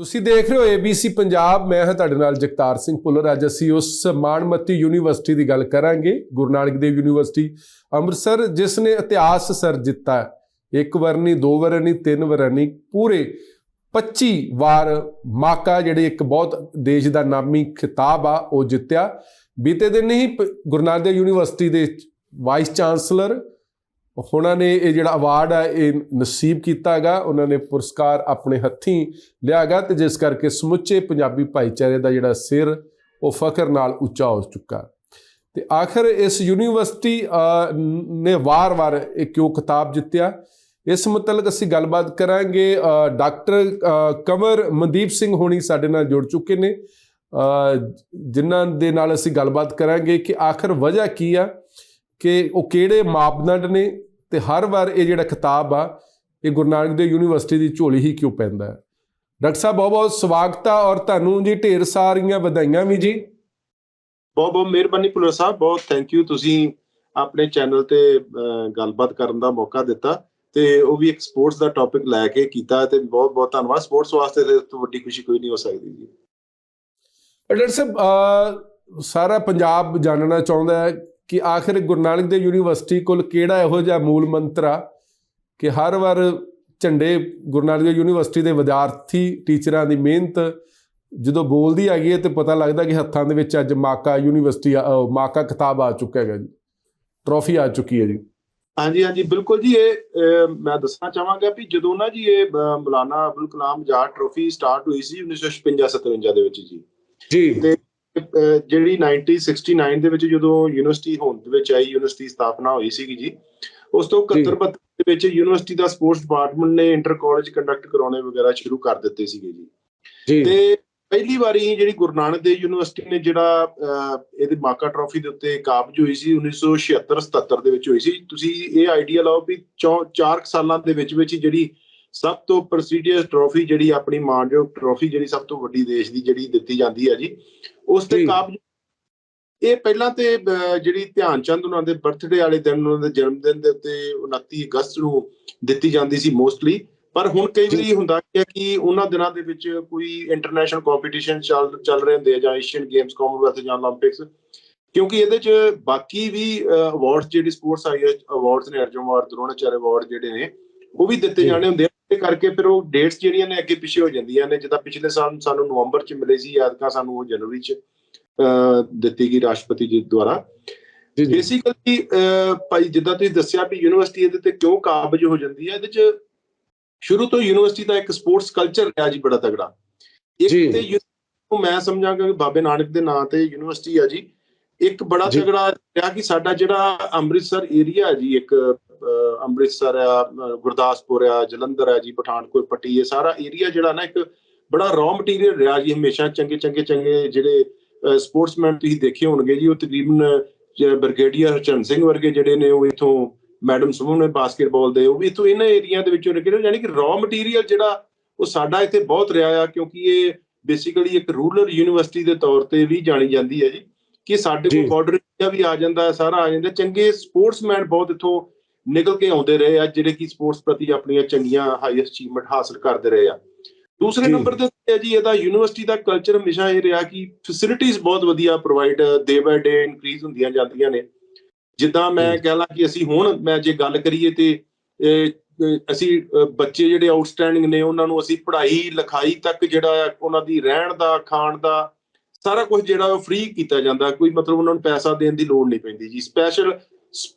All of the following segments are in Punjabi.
ਤੁਸੀਂ ਦੇਖ ਰਹੇ ਹੋ ABC ਪੰਜਾਬ। ਮੈਂ ਹਾਂ ਤੁਹਾਡੇ ਨਾਲ ਜਗਤਾਰ ਸਿੰਘ ਭੁੱਲਰ। ਅੱਜ ਅਸੀਂ ਉਸ ਮਾਣਮੱਤੀ ਯੂਨੀਵਰਸਿਟੀ ਦੀ ਗੱਲ ਕਰਾਂਗੇ, ਗੁਰੂ ਨਾਨਕ ਦੇਵ ਯੂਨੀਵਰਸਿਟੀ। ਅੰਮ੍ਰਿਤਸਰ, ਜਿਸ ਨੇ ਇਤਿਹਾਸ ਸਰਜਿੱਤਾ ਹੈ। ਇੱਕ ਵਾਰ ਨਹੀਂ, ਦੋ ਵਾਰ ਨਹੀਂ, ਤਿੰਨ ਵਾਰ ਨਹੀਂ, ਪੂਰੇ 25 ਵਾਰ ਮਾਕਾ, ਜਿਹੜੇ ਇੱਕ ਬਹੁਤ ਦੇਸ਼ ਦਾ ਨਾਮੀ ਖਿਤਾਬ ਆ, ਉਹ ਜਿੱਤਿਆ। ਬੀਤੇ ਦਿਨ ਹੀ ਪ- ਗੁਰੂ ਨਾਨਕ ਦੇਵ ਯੂਨੀਵਰਸਿਟੀ ਦੇ ਵਾਈਸ ਚਾਂਸਲਰ ਉਹਨਾਂ ਨੇ ਇਹ ਜਿਹੜਾ ਅਵਾਰਡ ਆ ਇਹ ਨਸੀਬ ਕੀਤਾ ਹੈਗਾ। ਉਹਨਾਂ ਨੇ ਪੁਰਸਕਾਰ ਆਪਣੇ ਹੱਥੀਂ ਲਿਆ ਗਾ ਤੇ ਜਿਸ ਕਰਕੇ ਸਮੁੱਚੇ ਪੰਜਾਬੀ ਭਾਈਚਾਰੇ ਦਾ ਜਿਹੜਾ ਸਿਰ ਉਹ ਫਖਰ ਨਾਲ ਉੱਚਾ ਹੋ ਚੁੱਕਾ। ਤੇ ਆਖਰ ਇਸ ਯੂਨੀਵਰਸਿਟੀ ਨੇ ਵਾਰ-ਵਾਰ ਇਹ ਕਿਉਂ ਖਿਤਾਬ ਜਿੱਤਿਆ? ਇਸ ਮੁਤਲਕ ਅਸੀਂ ਗੱਲਬਾਤ ਕਰਾਂਗੇ ਡਾਕਟਰ ਅ, ਕੰਵਰ ਮਨਦੀਪ ਸਿੰਘ ਹੋਣੀ ਸਾਡੇ ਨਾਲ ਜੁੜ ਚੁੱਕੇ ਨੇ। ਜਿਨ੍ਹਾਂ ਦੇ ਨਾਲ ਅਸੀਂ ਗੱਲਬਾਤ ਕਰਾਂਗੇ ਕਿ ਆਖਰ ਵਜ੍ਹਾ ਕੀ ਆ ਕਿ ਉਹ ਕਿਹੜੇ ਮਾਪਦੰਡ ਨੇ ਤੇ ਹਰ ਵਾਰ ਇਹ ਜਿਹੜਾ ਖਿਤਾਬ ਆ ਇਹ ਗੁਰੂ ਨਾਨਕ ਦੇਵ ਯੂਨੀਵਰਸਿਟੀ ਦੀ ਝੋਲੀ ਹੀ ਕਿਉਂ ਪੈਂਦਾ ਹੈ? ਡਾਕਟਰ ਸਾਹਿਬ ਬਹੁਤ ਬਹੁਤ ਸਵਾਗਤ ਆ ਔਰ ਤੁਹਾਨੂੰ ਜੀ ਢੇਰ ਸਾਰੀਆਂ ਵਧਾਈਆਂ ਵੀ ਜੀ। ਬਹੁਤ ਬਹੁਤ ਮਿਹਰਬਾਨੀ ਭੁੱਲਰ ਸਾਹਿਬ ਬਹੁਤ ਥੈਂਕ ਯੂ ਤੁਸੀਂ ਆਪਣੇ ਚੈਨਲ ਤੇ ਗੱਲਬਾਤ ਕਰਨ ਦਾ ਮੌਕਾ ਦਿੱਤਾ ਤੇ ਉਹ ਵੀ ਇੱਕ ਸਪੋਰਟਸ ਦਾ ਟੌਪਿਕ ਲੈ ਕੇ ਕੀਤਾ ਤੇ ਬਹੁਤ ਬਹੁਤ ਧੰਨਵਾਦ। ਸਪੋਰਟਸ ਵਾਸਤੇ ਤੇ ਤੋਂ ਵੱਡੀ ਖੁਸ਼ੀ ਕੋਈ ਨਹੀਂ ਹੋ ਸਕਦੀ ਜੀ। ਡਾਕਟਰ ਸਾਹਿਬ ਸਾਰਾ ਪੰਜਾਬ ਜਾਣਨਾ ਚਾਹੁੰਦਾ ਹੈ ਕਿ ਆਖਿਰ ਗੁਰੂ ਨਾਨਕ ਦੇਵ ਯੂਨੀਵਰਸਿਟੀ ਕੋਲ ਕਿਹੜਾ ਇਹੋ ਜਿਹਾ ਮੂਲ ਮੰਤਰ ਆ ਕਿ ਹਰ ਵਾਰ ਝੰਡੇ ਗੁਰੂ ਨਾਨਕ ਦੇਵ ਯੂਨੀਵਰਸਿਟੀ ਦੇ ਵਿਦਿਆਰਥੀ ਟੀਚਰਾਂ ਦੀ ਮਿਹਨਤ ਜਦੋਂ ਬੋਲਦੀ ਹੈਗੀ ਹੈ ਤੇ ਪਤਾ ਲੱਗਦਾ ਕਿ ਹੱਥਾਂ ਦੇ ਵਿੱਚ ਅੱਜ ਮਾਕਾ ਯੂਨੀਵਰਸਿਟੀ ਮਾਕਾ ਖਿਤਾਬ ਆ ਚੁੱਕਾ ਹੈਗਾ ਜੀ। ਟਰੋਫੀ ਆ ਚੁੱਕੀ ਹੈ ਜੀ। ਹਾਂਜੀ ਹਾਂਜੀ ਬਿਲਕੁਲ ਜੀ ਇਹ ਮੈਂ ਦੱਸਣਾ ਚਾਹਾਂਗਾ ਵੀ ਜਦੋਂ ਨਾ ਜੀ ਇਹ ਮੌਲਾਨਾ ਅਬੁਲ ਕਲਾਮ ਆਜ਼ਾਦ ਟਰੋਫੀ ਸਟਾਰਟ ਹੋਈ ਸੀ 1956 57 ਦੇ ਵਿੱਚ ਜੀ। ਜੀ। ਤੇ ਜਿਹੜੀ 1969 ਦੇ ਵਿੱਚ ਜਦੋਂ ਯੂਨੀਵਰਸਿਟੀ ਹੋਂਦ ਦੇ ਵਿੱਚ ਆਈ ਯੂਨੀਵਰਸਿਟੀ ਸਥਾਪਨਾ ਹੋਈ ਸੀਗੀ ਜੀ ਉਸ ਤੋਂ ਜੀ। 71 72 ਦੇ ਵਿੱਚ ਯੂਨੀਵਰਸਿਟੀ ਦਾ ਸਪੋਰਟਸ ਡਿਪਾਰਟਮੈਂਟ ਨੇ ਇੰਟਰ ਕਾਲਜ ਕੰਡਕਟ ਕਰਾਉਣੇ ਵਗੈਰਾ ਸ਼ੁਰੂ ਕਰ ਦਿੱਤੇ ਸੀਗੇ ਜੀ। ਜੀ। ਤੇ ਪਹਿਲੀ ਵਾਰੀ ਜਿਹੜੀ ਗੁਰੂ ਨਾਨਕ ਦੇਵ ਯੂਨੀਵਰਸਿਟੀ ਨੇ ਜਿਹੜਾ ਇਹਦੀ ਮਾਕਾ ਟਰਾਫੀ ਦੇ ਉੱਤੇ ਕਾਬਜ ਹੋਈ ਸੀ 1976 77 ਦੇ ਵਿੱਚ ਹੋਈ ਸੀ। ਤੁਸੀਂ ਇਹ ਆਈਡੀਆ ਲਾਓ ਵੀ 4 ਸਾਲਾਂ ਦੇ ਵਿੱਚ ਵਿੱਚ ਜਿਹੜੀ ਸਭ ਤੋਂ ਪ੍ਰੈਸਟੀਜੀਅਸ ਟਰੋਫੀ ਜਿਹੜੀ ਆਪਣੀ ਮਾਨਯੋਗ ਟਰੋਫੀ ਜਿਹੜੀ ਸਭ ਤੋਂ ਵੱਡੀ ਦੇਸ਼ ਦੀ ਜਿਹੜੀ ਦਿੱਤੀ ਜਾਂਦੀ ਹੈ ਜੀ ਉਸ ਤੇ ਕਾਬਜ ਇਹ ਪਹਿਲਾਂ ਤੇ ਜਿਹੜੀ ਧਿਆਨ ਚੰਦ ਉਹਨਾਂ ਦੇ ਬਰਥਡੇ ਵਾਲੇ ਦਿਨ ਉਹਨਾਂ ਦੇ ਜਨਮ ਦਿਨ ਦੇ ਉੱਤੇ 29 ਅਗਸਤ ਨੂੰ ਦਿੱਤੀ ਜਾਂਦੀ ਸੀ ਮੋਸਟਲੀ ਪਰ ਹੁਣ ਕਈ ਵਾਰੀ ਹੁੰਦਾ ਹੈ ਕਿ ਉਹਨਾਂ ਦਿਨਾਂ ਦੇ ਵਿੱਚ ਕੋਈ ਇੰਟਰਨੈਸ਼ਨਲ ਕੰਪੀਟੀਸ਼ਨ ਚੱਲ ਚੱਲ ਰਹੇ ਹੁੰਦੇ ਆ ਜਾਂ ਏਸ਼ੀਅਨ ਗੇਮਸ ਕਾਮਨਵੈਲਥ ਜਾਂ 올림픽ਸ ਕਿਉਂਕਿ ਇਹਦੇ 'ਚ ਬਾਕੀ ਵੀ ਅਵਾਰਡਸ ਜਿਹੜੀ ਸਪੋਰਟਸ ਆਈਐਸ ਅਵਾਰਡਸ ਨੇ ਅਰਜਨ ਅਵਾਰਡ ਦਰੋਣਾਚਾਰ ਅਵਾਰਡ ਜਿਹੜੇ ਨੇ ਉਹ ਵੀ ਦਿੱਤੇ ਜਾਣੇ ਹੁੰਦੇ ਆ। ਤੇ ਕਰਕੇ ਫਿਰ ਉਹ ਡੇਟਸ ਜਿਹੜੀਆਂ ਨੇ ਅੱਗੇ ਪਿੱਛੇ ਹੋ ਜਾਂਦੀਆਂ ਨੇ ਜਿੱਦਾਂ ਪਿਛਲੇ ਸਾਲ ਸਾਨੂੰ ਨਵੰਬਰ ਚ ਮਿਲੇ ਸੀ ਯਾਦਕਾ ਸਾਨੂੰ ਉਹ ਜਨਵਰੀ ਚ ਦਿੱਤੀ ਗਈ ਰਾਸ਼ਟਰਪਤੀ ਜੀ ਦੁਆਰਾ। ਬੇਸਿਕਲੀ ਭਾਈ ਜਿੱਦਾਂ ਤੁਸੀਂ ਦੱਸਿਆ ਵੀ ਯੂਨੀਵਰਸਿਟੀ ਇਹਦੇ ਤੇ ਕਿਉਂ ਕਾਬਜ ਹੋ ਜਾਂਦੀ ਹੈ ਇਹਦੇ ਚ ਸ਼ੁਰੂ ਤੋਂ ਯੂਨੀਵਰਸਿਟੀ ਦਾ ਇੱਕ ਸਪੋਰਟਸ ਕਲਚਰ ਰਿਹਾ ਜੀ ਬੜਾ ਤਗੜਾ ਇੱਕ। ਤੇ ਨੂੰ ਮੈਂ ਸਮਝਾਂਗਾ ਕਿ ਬਾਬੇ ਨਾਨਕ ਦੇ ਨਾਂ ਤੇ ਯੂਨੀਵਰਸਿਟੀ ਆ ਜੀ। ਇੱਕ ਬੜਾ ਜੀ। ਤਗੜਾ ਰਿਹਾ ਕਿ ਸਾਡਾ ਜਿਹੜਾ ਅੰਮ੍ਰਿਤਸਰ ਏਰੀਆ ਜੀ ਇੱਕ ਅੰਮ੍ਰਿਤਸਰ ਆ ਗੁਰਦਾਸਪੁਰ ਆ ਜਲੰਧਰ ਆ ਜੀ ਪਠਾਨਕੋਟ ਪੱਟੀ ਇਹ ਸਾਰਾ ਏਰੀਆ ਜਿਹੜਾ ਨਾ ਇੱਕ ਬੜਾ ਰॉ ਮਟੀਰੀਅਲ ਰਿਹਾ ਜੀ ਹਮੇਸ਼ਾ ਚੰਗੇ ਚੰਗੇ ਚੰਗੇ ਜਿਹੜੇ ਸਪੋਰਟਸਮੈਨ ਤੁਸੀਂ ਦੇਖੇ ਹੋਣਗੇ ਜੀ ਉਹ ਤਕਰੀਬਨ ਬ੍ਰਿਗੇਡੀਅਰ ਹਰਚੰਦ ਸਿੰਘ ਵਰਗੇ ਜਿਹੜੇ ਨੇ ਉਹ ਇਥੋਂ ਮੈਡਮ ਸਮੂਹ ਨੇ ਬਾਸਕਟਬਾਲ ਦੇ ਉਹ ਵੀ ਇਥੋਂ ਇਹਨਾਂ ਏਰੀਆ ਦੇ ਵਿੱਚੋਂ ਨਿਕਲੇ ਯਾਨੀ ਕਿ ਰॉ ਮਟੀਰੀਅਲ ਜਿਹੜਾ ਉਹ ਸਾਡਾ ਇੱਥੇ ਬਹੁਤ ਰਿਹਾ ਆ ਕਿਉਂਕਿ ਇਹ ਬੇਸਿਕਲੀ ਇੱਕ ਰੂਰਲ ਯੂਨੀਵਰਸਿਟੀ ਦੇ ਤੌਰ ਤੇ ਵੀ ਜਾਣੀ ਜਾਂਦੀ ਹੈ ਜੀ ਕਿ ਸਾਡੇ। ਕੋਲ ਬਾਰਡਰ ਏਰੀਆ ਵੀ ਆ ਜਾਂਦਾ ਸਾਰਾ ਆ ਜਾਂਦਾ ਚੰਗੇ ਸਪੋਰਟਸਮੈਨ ਬਹੁਤ ਇਥੋਂ ਨਿਕਲ ਕੇ ਆਉਂਦੇ ਰਹੇ ਆ ਜਿਹੜੇ ਕਿ ਸਪੋਰਟਸ ਪ੍ਰਤੀ ਆਪਣੀਆਂ ਚੰਗੀਆਂ ਹਾਈ ਅਚੀਵਮੈਂਟ ਹਾਸਲ ਕਰਦੇ ਰਹੇ ਆ ਦੂਸਰੇ। ਨੰਬਰ ਤੇ ਹੈ ਜੀ ਇਹਦਾ ਯੂਨੀਵਰਸਿਟੀ ਦਾ ਕਲਚਰ ਹਮੇਸ਼ਾ ਇਹ ਰਿਹਾ ਕਿ ਫੈਸਿਲਿਟੀਆਂ ਬਹੁਤ ਵਧੀਆ provide day by day increase ਹੁੰਦੀਆਂ ਜਾਂਦੀਆਂ ਨੇ ਜਿੱਦਾਂ ਮੈਂ। ਕਹਿ ਲਾਂ ਕਿ ਅਸੀਂ ਹੁਣ ਮੈਂ ਜੇ ਗੱਲ ਕਰੀਏ ਤੇ ਅਸੀਂ ਬੱਚੇ ਜਿਹੜੇ ਆਊਟਸਟੈਂਡਿੰਗ ਨੇ ਉਹਨਾਂ ਨੂੰ ਅਸੀਂ ਪੜ੍ਹਾਈ ਲਿਖਾਈ ਤੱਕ ਜਿਹੜਾ ਉਹਨਾਂ ਦੀ ਰਹਿਣ ਦਾ ਖਾਣ ਦਾ ਸਾਰਾ ਕੁਝ ਜਿਹੜਾ ਉਹ ਫ੍ਰੀ ਕੀਤਾ ਜਾਂਦਾ, ਕੋਈ ਮਤਲਬ ਉਹਨਾਂ ਨੂੰ ਪੈਸਾ ਦੇਣ ਦੀ ਲੋੜ ਨਹੀਂ ਪੈਂਦੀ ਜੀ। ਸਪੈਸ਼ਲ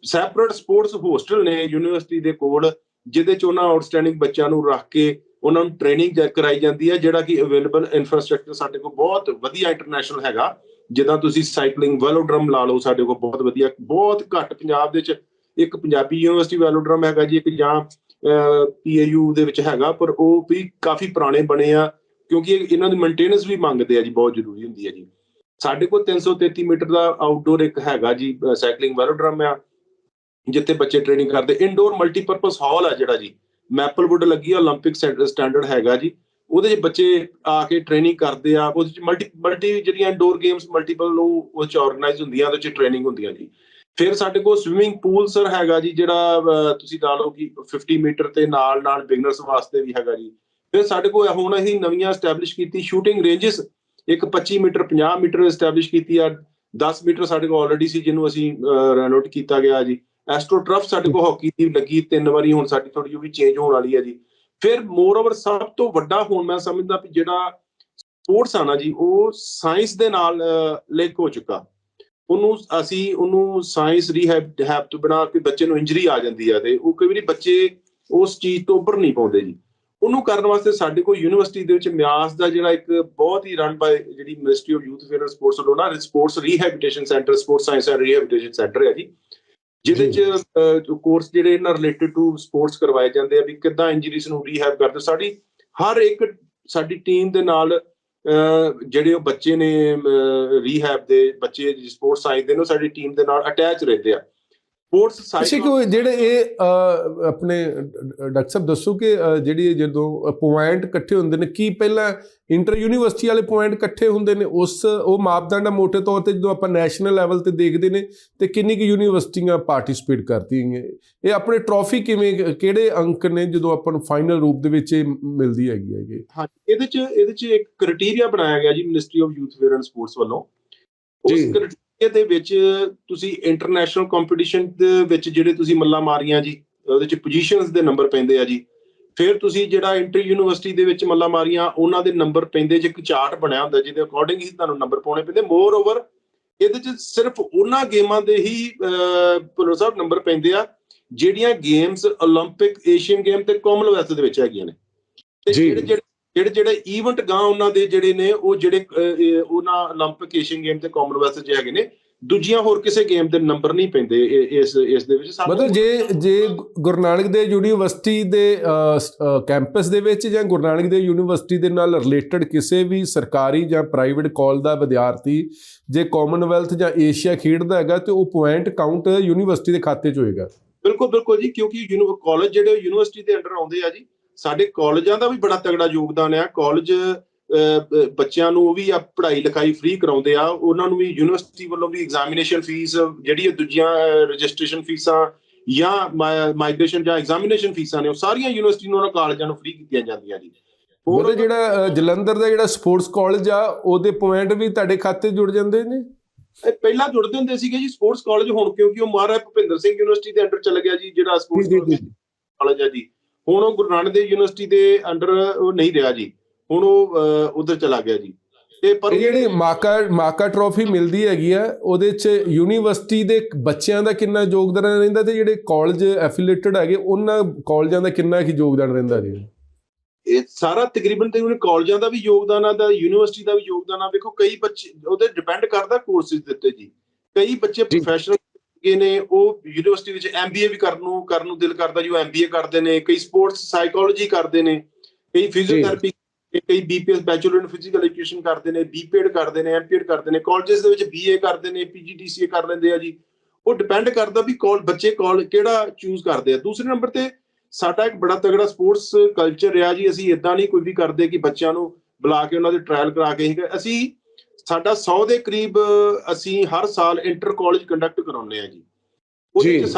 ਸੈਪਰੇਟ ਸਪੋਰਟਸ ਹੋਸਟਲ ਨੇ ਯੂਨੀਵਰਸਿਟੀ ਦੇ ਕੋਲ, ਜਿਹਦੇ ਚ ਉਹਨਾਂ ਆਊਟਸਟੈਂਡਿੰਗ ਬੱਚਿਆਂ ਨੂੰ ਰੱਖ ਕੇ ਉਹਨਾਂ ਨੂੰ ਟ੍ਰੇਨਿੰਗ ਕਰਾਈ ਜਾਂਦੀ ਹੈ, ਜਿਹੜਾ ਕਿ ਅਵੇਲੇਬਲ ਇਨਫਰਾਸਟ੍ਰਕਚਰ ਸਾਡੇ ਕੋਲ ਬਹੁਤ ਵਧੀਆ ਇੰਟਰਨੈਸ਼ਨਲ ਹੈਗਾ। ਜਿੱਦਾਂ ਤੁਸੀਂ ਸਾਈਕਲਿੰਗ ਵੈਲੋਡਰਮ ਲਾ ਲਓ, ਸਾਡੇ ਕੋਲ ਬਹੁਤ ਵਧੀਆ, ਬਹੁਤ ਘੱਟ ਪੰਜਾਬ ਦੇ ਵਿੱਚ ਇੱਕ ਪੰਜਾਬੀ ਯੂਨੀਵਰਸਿਟੀ ਵੈਲੋਡਰਮ ਹੈਗਾ ਜੀ, ਇੱਕ ਜਾਂ ਪੀਏਯੂ ਦੇ ਵਿੱਚ ਹੈਗਾ, ਪਰ ਉਹ ਵੀ ਕਾਫੀ ਪੁਰਾਣੇ ਬਣੇ ਆ। ਕਿਉਂਕਿ ਇਹ- ਇਹਨਾਂ ਦੀ ਮੇਨਟੇਨੈਂਸ ਵੀ ਮੰਗਦੇ ਆ ਜੀ ਬਹੁਤ ਜ਼ਰੂਰੀ ਹੁੰਦੀ ਹੈ ਜੀ ਸਾਡੇ ਕੋਲ 333 ਮੀਟਰ ਦਾ ਆਊਟਡੋਰ ਇੱਕ ਹੈਗਾ ਜੀ ਸਾਈਕਲਿੰਗ ਵੈਲੋਡਰਮ ਆ ਜਿੱਥੇ ਬੱਚੇ ਟ੍ਰੇਨਿੰਗ ਕਰਦੇ ਇਨਡੋਰ ਮਲਟੀਪਰਪਸ ਹਾਲ ਆ ਜਿਹੜਾ ਜੀ ਮੈਪਲਵੁੱਡ ਲੱਗੀ ਆ 올림픽 ਸਟੈਂਡਰਡ ਹੈਗਾ ਜੀ ਉਹਦੇ 'ਚ ਬੱਚੇ ਆ ਕੇ ਟ੍ਰੇਨਿੰਗ ਕਰਦੇ ਆ ਉਹਦੇ 'ਚ ਮਲਟੀ ਮਲਟੀ ਜਿਹੜੀਆਂ ਇਨਡੋਰ ਗੇਮਸ ਮਲਟੀਪਲ ਉਹ ਉਹ 'ਚ ਆਰਗੇਨਾਈਜ਼ ਹੁੰਦੀਆਂ ਉਹਦੇ 'ਚ ਟ੍ਰੇਨਿੰਗ ਹੁੰਦੀਆਂ ਜੀ ਫਿਰ ਸਾਡੇ ਕੋਲ ਸਵਿਮਿੰਗ ਪੂਲ ਸਰ ਹੈਗਾ ਜੀ ਜਿਹੜਾ ਅਹ, ਤੁਸੀਂ ਲਾ ਲਓ ਕਿ 50 ਮੀਟਰ ਤੇ ਨਾਲ ਨਾਲ ਬਿਗਨਰਸ ਵਾਸਤੇ ਵੀ ਹੈਗਾ ਜੀ ਫਿਰ ਸਾਡੇ ਕੋਲ ਹੁਣ ਅਸੀਂ ਨਵੀਆਂ ਐਸਟੈਬਲਿਸ਼ ਕੀਤੀ ਸ਼ੂਟਿੰਗ ਰੇਂਜਸ ਇੱਕ 25 ਮੀਟਰ 50 ਮੀਟਰ ਐਸਟੈਬਲਿਸ਼ ਕੀਤੀ ਆ 10 ਮੀਟਰ ਸਾਡੇ ਕੋਲ ਆਲਰੇਡੀ ਸੀ, ਜਿਹਨੂੰ ਅਸੀਂ ਰੈਨੋਟ ਕੀਤਾ ਗਿਆ ਜੀ। ਐਸਟ੍ਰੋ ਟਰਫ ਸਾਡੇ ਕੋਲ ਹਾਕੀ ਦੀ ਲੱਗੀ ਤਿੰਨ ਵਾਰੀ, ਹੁਣ ਸਾਡੀ ਥੋੜੀ ਜਿਹੀ ਵੀ ਚੇਂਜ ਹੋਣ ਵਾਲੀ ਹੈ ਜੀ। ਫਿਰ ਮੋਰ ਓਵਰ ਸਭ ਤੋਂ ਵੱਡਾ ਹੁਣ ਮੈਂ ਸਮਝਦਾ ਵੀ ਜਿਹੜਾ ਸਪੋਰਟਸ ਆ ਨਾ ਜੀ, ਉਹ ਸਾਇੰਸ ਦੇ ਨਾਲ ਲਿੰਕ ਹੋ ਚੁੱਕਾ। ਉਹਨੂੰ ਅਸੀਂ, ਉਹਨੂੰ ਸਾਇੰਸ ਰੀਹੈਬ ਹੈਬ ਤੋਂ ਬਣਾ ਕੇ ਬੱਚੇ ਨੂੰ ਇੰਜਰੀ ਆ ਜਾਂਦੀ ਆ ਤੇ ਉਹ ਕਈ ਵਾਰੀ ਬੱਚੇ ਉਸ ਚੀਜ਼ ਤੋਂ ਉੱਪਰ ਨਹੀਂ ਪਾਉਂਦੇ ਜੀ। ਉਹਨੂੰ ਕਰਨ ਵਾਸਤੇ ਸਾਡੇ ਕੋਲ ਯੂਨੀਵਰਸਿਟੀ ਦੇ ਵਿੱਚ ਮਿਆਸ ਦਾ ਜਿਹੜਾ ਇੱਕ ਬਹੁਤ ਹੀ ਰਨ ਬਾਈ ਜਿਹੜੀ ministry of youth affair and sports ਵੱਲੋਂ ਨਾ sports rehabilitation centre sports science and rehabilitation centre ਹੈ ਜੀ। ਜਿਹਦੇ ਚ ਕੋਰਸ ਜਿਹੜੇ ਇਹਨਾਂ ਰਿਲੇਟਡ ਟੂ ਸਪੋਰਟਸ ਕਰਵਾਏ ਜਾਂਦੇ ਆ ਵੀ ਕਿੱਦਾਂ ਇੰਜਰੀਜ਼ ਨੂੰ ਰੀਹੈਬ ਕਰਦੇ। ਸਾਡੀ ਹਰ ਇੱਕ ਸਾਡੀ ਟੀਮ ਦੇ ਨਾਲ ਜਿਹੜੇ ਉਹ ਬੱਚੇ ਨੇ ਰੀਹੈਬ ਦੇ ਬੱਚੇ ਸਪੋਰਟਸ ਸਾਇੰਸ ਦੇ ਨੇ ਸਾਡੀ ਟੀਮ ਦੇ ਨਾਲ ਅਟੈਚ ਰਹਿੰਦੇ ਆ। ਸਪੋਰਟਸ ਅੱਛਾ ਸਾਇੰਸ ਕਿ ਜਿਹੜੇ ਇਹ ਆਪਣੇ ਡਾਕਟਰ ਸਾਹਿਬ ਦੱਸੋ ਕਿ ਜਿਹੜੀ ਜਦੋਂ ਪੁਆਇੰਟ ਇਕੱਠੇ ਹੁੰਦੇ ਨੇ ਕੀ ਪਹਿਲਾਂ ਇੰਟਰ ਯੂਨੀਵਰਸਿਟੀ ਵਾਲੇ ਪੁਆਇੰਟ ਇਕੱਠੇ ਹੁੰਦੇ ਨੇ? ਉਸ ਉਹ ਮਾਪਦੰਡ ਮੋٹے ਤੌਰ ਤੇ ਜਦੋਂ ਆਪਾਂ ਨੈਸ਼ਨਲ ਲੈਵਲ ਤੇ ਦੇਖਦੇ ਨੇ ਤੇ ਕਿੰਨੀ ਕੁ ਯੂਨੀਵਰਸਿਟੀਆਂ ਪਾਰਟਿਸਿਪੇਟ ਕਰਦੀਆਂ ਨੇ? ਇਹ ਆਪਣੇ ਟਰੋਫੀ ਕਿਵੇਂ ਕਿਹੜੇ ਅੰਕ ਨੇ ਜਦੋਂ ਆਪਾਂ ਨੂੰ ਫਾਈਨਲ ਰੂਪ ਦੇ ਵਿੱਚ ਇਹ ਮਿਲਦੀ ਹੈਗੀ ਹੈਗੇ ਹਾਂ ਇਹਦੇ ਚ ਇਹਦੇ ਚ ਇੱਕ ਕ੍ਰਾਈਟੇਰੀਆ ਬਣਾਇਆ ਗਿਆ ਜੀ ministry of youth affair and sports ਵੱਲੋਂ। ਉਸ ਦੇ ਵਿੱਚ ਤੁਸੀਂ ਇੰਟਰਨੈਸ਼ਨਲ ਕੰਪੀਟੀਸ਼ਨ ਦੇ ਵਿੱਚ ਜਿਹੜੇ ਤੁਸੀਂ ਮੱਲਾ ਮਾਰੀਆਂ ਜੀ ਉਹਦੇ ਚ ਪੋਜੀਸ਼ਨਸ ਦੇ ਨੰਬਰ ਪੈਂਦੇ ਆ ਜੀ ਫਿਰ ਤੁਸੀਂ ਜਿਹੜਾ ਇੰਟਰ ਯੂਨੀਵਰਸਿਟੀ ਦੇ ਵਿੱਚ ਮੱਲਾ ਮਾਰੀਆਂ ਉਹਨਾਂ ਦੇ ਨੰਬਰ ਪੈਂਦੇ ਜੇ ਇੱਕ ਚਾਰਟ ਬਣਿਆ ਹੁੰਦਾ ਜਿਹਦੇ ਅਕੋਰਡਿੰਗ ਹੀ ਤੁਹਾਨੂੰ ਨੰਬਰ ਪਾਉਣੇ ਪੈਂਦੇ ਮੋਰ ਓਵਰ ਇਹਦੇ ਚ ਸਿਰਫ ਉਹਨਾਂ ਗੇਮਾਂ ਦੇ ਹੀ ਪੁਲੋ ਸਾਹਿਬ ਨੰਬਰ ਪੈਂਦੇ ਆ ਜਿਹੜੀਆਂ ਗੇਮਸ 올림픽 ਏਸ਼ੀਅਨ ਗੇਮ ਤੇ ਕਾਮਨਵੈਲਥ ਦੇ ਵਿੱਚ ਹੈਗੀਆਂ ਨੇ ਤੇ ਜੀ। ਜਿਹੜੇ ਜਿਹੜੇ ਜਿਹੜੇ ਜਿਹੜੇ ਈਵੈਂਟ ਗਾਂ ਉਹਨਾਂ ਦੇ ਜਿਹੜੇ ਨੇ ਉਹ ਜਿਹੜੇ ਅਹ, ਇਹ ਉਹਨਾਂ 올림픽 ਏਸ਼ੀਅਨ ਗੇਮ ਤੇ ਕਾਮਨਵੈਲਥ ਚ ਹੈਗੇ ਨੇ ਦੂਜੀਆਂ ਹੋਰ ਕਿਸੇ ਗੇਮ ਦੇ ਨੰਬਰ ਨਹੀਂ ਪੈਂਦੇ ਇਹ- ਇਸ ਇਸ ਦੇ ਵਿੱਚ ਸਾਨੂੰ- ਮਤਲਬ ਜੇ ਜੇ ਗੁਰੂ ਨਾਨਕ ਦੇਵ ਯੂਨੀਵਰਸਿਟੀ ਦੇ ਕੈਂਪਸ ਦੇ ਵਿੱਚ ਜਾਂ ਗੁਰੂ ਨਾਨਕ ਦੇਵ ਯੂਨੀਵਰਸਿਟੀ ਦੇ ਨਾਲ ਰਿਲੇਟਡ ਕਿਸੇ ਵੀ ਸਰਕਾਰੀ ਜਾਂ ਪ੍ਰਾਈਵੇਟ ਕਾਲਜ ਦਾ ਵਿਦਿਆਰਥੀ ਜੇ ਕਾਮਨਵੈਲਥ ਜਾਂ ਏਸ਼ੀਆ ਖੇਡਦਾ ਹੈਗਾ ਤੇ ਉਹ ਪੁਆਇੰਟ ਕਾਊਂਟ ਯੂਨੀਵਰਸਿਟੀ ਦੇ ਖਾਤੇ 'ਚ ਹੋਏਗਾ ਬਿਲਕੁਲ ਬਿਲਕੁਲ ਜੀ ਕਿਉਂਕਿ ਕਾਲਜ ਜਿਹੜੇ ਯੂਨੀਵਰਸਿਟੀ ਦੇ ਅੰਡਰ ਆਉਂਦੇ ਆ ਜੀ ਸਾਡੇ ਕਾਲਜਾਂ ਦਾ ਵੀ ਬੜਾ ਤਗੜਾ ਯੋਗਦਾਨ ਆ। ਕਾਲਜ ਬੱਚਿਆਂ ਨੂੰ ਵੀ ਆ ਪੜ੍ਹਾਈ ਲਿਖਾਈ ਫ੍ਰੀ ਕਰਾਉਂਦੇ ਆ। ਉਹਨਾਂ ਨੂੰ ਵੀ ਯੂਨੀਵਰਸਿਟੀ ਵੱਲੋਂ ਵੀ ਐਗਜ਼ਾਮੀਨੇਸ਼ਨ ਫੀਸ ਜਿਹੜੀ ਦੂਜੀਆਂ ਰਜਿਸਟ੍ਰੇਸ਼ਨ ਫੀਸਾਂ ਜਾਂ ਮਾਈਗ੍ਰੇਸ਼ਨ ਜਾਂ ਐਗਜ਼ਾਮੀਨੇਸ਼ਨ ਫੀਸਾਂ ਨੇ ਉਹ ਸਾਰੀਆਂ ਯੂਨੀਵਰਸਿਟੀ ਨੂੰ ਉਹਨਾਂ ਕਾਲਜਾਂ ਨੂੰ ਫ੍ਰੀ ਕੀਤੀਆਂ ਜਾਂਦੀਆਂ ਜੀ। ਮਤਲਬ ਜਿਹੜਾ ਜਲੰਧਰ ਦਾ ਜਿਹੜਾ ਸਪੋਰਟਸ ਕਾਲਜ ਆ ਉਹਦੇ ਪੁਆਇੰਟ ਵੀ ਤੁਹਾਡੇ ਖਾਤੇ ਜੁੜ ਜਾਂਦੇ ਨੇ? ਇਹ ਪਹਿਲਾਂ ਜੁੜਦੇ ਹੁੰਦੇ ਸੀਗੇ ਜੀ ਸਪੋਰਟਸ ਕਾਲਜ ਹੁਣ ਕਿਉਂਕਿ ਉਹ ਮਹਾਰਾਜਾ ਭੁਪਿੰਦਰ ਸਿੰਘ ਯੂਨੀਵਰਸਿਟੀ ਦੇ ਅੰਡਰ ਚਲ ਗਿਆ ਜੀ ਜਿਹੜਾ ਸਪੋਰਟਸ। ਕਾਲਜ ਹੈ ਜੀ। ਹੁਣ ਉਹ ਗੁਰੂ ਨਾਨਕ ਦੇਵ ਯੂਨੀਵਰਸਿਟੀ ਦੇ ਅੰਡਰ ਉਹ ਨਹੀਂ ਰਿਹਾ ਜੀ। ਹੁਣ ਉਹ ਉਧਰ ਚਲਾ ਗਿਆ ਜੀ। ਤੇ ਪਰ ਜਿਹੜੀ ਮਾਕਾ ਮਾਕਾ ਟਰੋਫੀ ਮਿਲਦੀ ਹੈਗੀ ਆ ਉਹਦੇ 'ਚ ਯੂਨੀਵਰਸਿਟੀ ਦੇ ਬੱਚਿਆਂ ਦਾ ਕਿੰਨਾ ਯੋਗਦਾਨ ਰਹਿੰਦਾ ਤੇ ਜਿਹੜੇ ਕਾਲਜ ਐਫੀਲੀਏਟਡ ਹੈਗੇ ਉਹਨਾਂ ਕਾਲਜਾਂ ਦਾ ਕਿੰਨਾ ਕੀ ਯੋਗਦਾਨ ਰਹਿੰਦਾ ਜੀ? ਇਹ ਸਾਰਾ ਤਕਰੀਬਨ ਤਕਰੀਬਨ ਕਾਲਜਾਂ ਦਾ ਵੀ ਯੋਗਦਾਨ ਆ ਦਾ ਯੂਨੀਵਰਸਿਟੀ ਦਾ ਵੀ ਯੋਗਦਾਨ ਆ ਵੇਖੋ ਕਈ ਬੱਚੇ ਉਹਦੇ ਡਿਪੈਂਡ ਕਰਦਾ ਕੋਰਸਿਸ ਦੇ ਉੱਤੇ ਜੀ। ਕਈ ਬੱਚੇ। ਪ੍ਰੋਫੈਸ਼ਨਲ ਹੈਗੇ ਨੇ ਉਹ ਯੂਨੀਵਰਸਿਟੀ ਵਿੱਚ ਐਮਬੀਏ ਵੀ ਕਰਨ ਨੂੰ ਕਰਨ ਨੂੰ ਦਿਲ ਕਰਦਾ ਜੀ ਉਹ ਐਮਬੀਏ ਕਰਦੇ ਨੇ ਕਈ ਸਪੋਰਟਸ ਸਾਈਕੋਲੋਜੀ ਕਰਦੇ ਨੇ ਕਈ ਫਿਜ਼ੀਓਥੈਰੇਪੀ ਕਈ BPS bachelor in physical education ਕਰਦੇ ਨੇ ਬੀਪੀਐਡ ਕਰਦੇ ਨੇ ਐਮਪੀਐਡ ਕਰਦੇ ਨੇ ਕਾਲਜਸ ਦੇ ਵਿੱਚ ਬੀਏ ਕਰਦੇ ਨੇ ਪੀਜੀਡੀਸੀਏ ਕਰ ਲੈਂਦੇ ਆ ਜੀ। ਉਹ ਡਿਪੈਂਡ ਕਰਦਾ ਵੀ ਕਾਲ ਬੱਚੇ ਕਾਲ ਕਿਹੜਾ ਚੂਜ਼ ਕਰਦੇ ਆ। ਦੂਸਰੇ ਨੰਬਰ ਤੇ ਸਾਡਾ ਇੱਕ ਬੜਾ ਤਗੜਾ ਸਪੋਰਟਸ ਕਲਚਰ ਰਿਹਾ ਜੀ ਅਸੀਂ ਇਦਾਂ ਨਹੀਂ ਕੋਈ ਵੀ ਕਰਦੇ ਕਿ ਬੱਚਿਆਂ ਨੂੰ ਬੁਲਾ ਕੇ ਉਹਨਾਂ ਦੇ ਟ੍ਰਾਇਲ ਕਰਾ ਕੇ ਅਸੀਂ ਸਾਡਾ 100 ਦੇ ਕਰੀਬ ਅਸੀਂ ਹਰ ਸਾਲ ਇੰਟਰ ਕਾਲਜ ਕੰਡਕਟ ਕਰਾਉਂਦੇ ਆ ਜੀ। ਉਹਦੇ। ਵਿੱਚ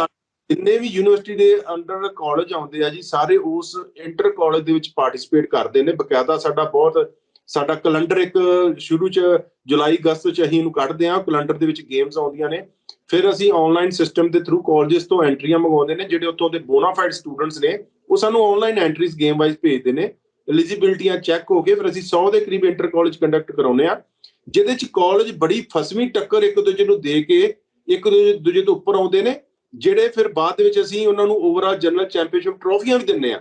ਜਿੰਨੇ ਵੀ ਯੂਨੀਵਰਸਿਟੀ ਦੇ ਅੰਡਰ ਕਾਲਜ ਆਉਂਦੇ ਆ ਜੀ ਸਾਰੇ ਉਸ ਇੰਟਰ ਕਾਲਜ ਦੇ ਵਿੱਚ ਪਾਰਟਿਸਿਪੇਟ ਕਰਦੇ ਨੇ। ਬਕਾਇਦਾ ਸਾਡਾ ਬਹੁਤ ਸਾਡਾ ਕੈਲੰਡਰ ਇੱਕ ਸ਼ੁਰੂ ਚ ਜੁਲਾਈ ਅਗਸਤ ਚ ਅਸੀਂ ਇਹਨੂੰ ਕੱਢਦੇ ਆ ਕੈਲੰਡਰ ਦੇ ਵਿੱਚ ਗੇਮਸ ਆਉਂਦੀਆਂ ਨੇ। ਫਿਰ ਅਸੀਂ ਆਨਲਾਈਨ ਸਿਸਟਮ ਦੇ ਥਰੂ ਕਾਲਜਸ ਤੋਂ ਐਂਟਰੀਆਂ ਮੰਗਵਾਉਂਦੇ ਨੇ ਜਿਹੜੇ ਉੱਥੋਂ ਦੇ ਬੋਨਾਫਾਈਡ ਸਟੂਡੈਂਟਸ ਨੇ ਉਹ ਸਾਨੂੰ ਆਨਲਾਈਨ ਐਂਟਰੀਜ਼ ਗੇਮ ਵਾਈਜ਼ ਭੇਜਦੇ ਨੇ। ਐਲੀਜੀਬਿਲਟੀਆਂ ਚੈੱਕ ਹੋ ਕੇ ਫਿਰ ਅਸੀਂ 100 ਦੇ ਕਰੀਬ ਇੰਟਰ ਕਾਲਜ ਕੰਡਕਟ ਕਰਾਉਂਦੇ ਆ ਜਿਹਦੇ ਚ ਕਾਲਜ ਬੜੀ ਫਸਵੀਂ ਟੱਕਰ ਇੱਕ ਦੂਜੇ ਨੂੰ ਦੇ ਕੇ ਇੱਕ ਦੂਜੇ ਤੋਂ ਉੱਪਰ ਆਉਂਦੇ ਨੇ ਜਿਹੜੇ ਫਿਰ ਬਾਅਦ ਦੇ ਵਿੱਚ ਅਸੀਂ ਉਹਨਾਂ ਨੂੰ ਓਵਰਆਲ ਜਨਰਲ ਚੈਂਪੀਅਨਸ਼ਿਪ ਟਰੋਫੀਆਂ ਵੀ ਦਿੰਨੇ ਆ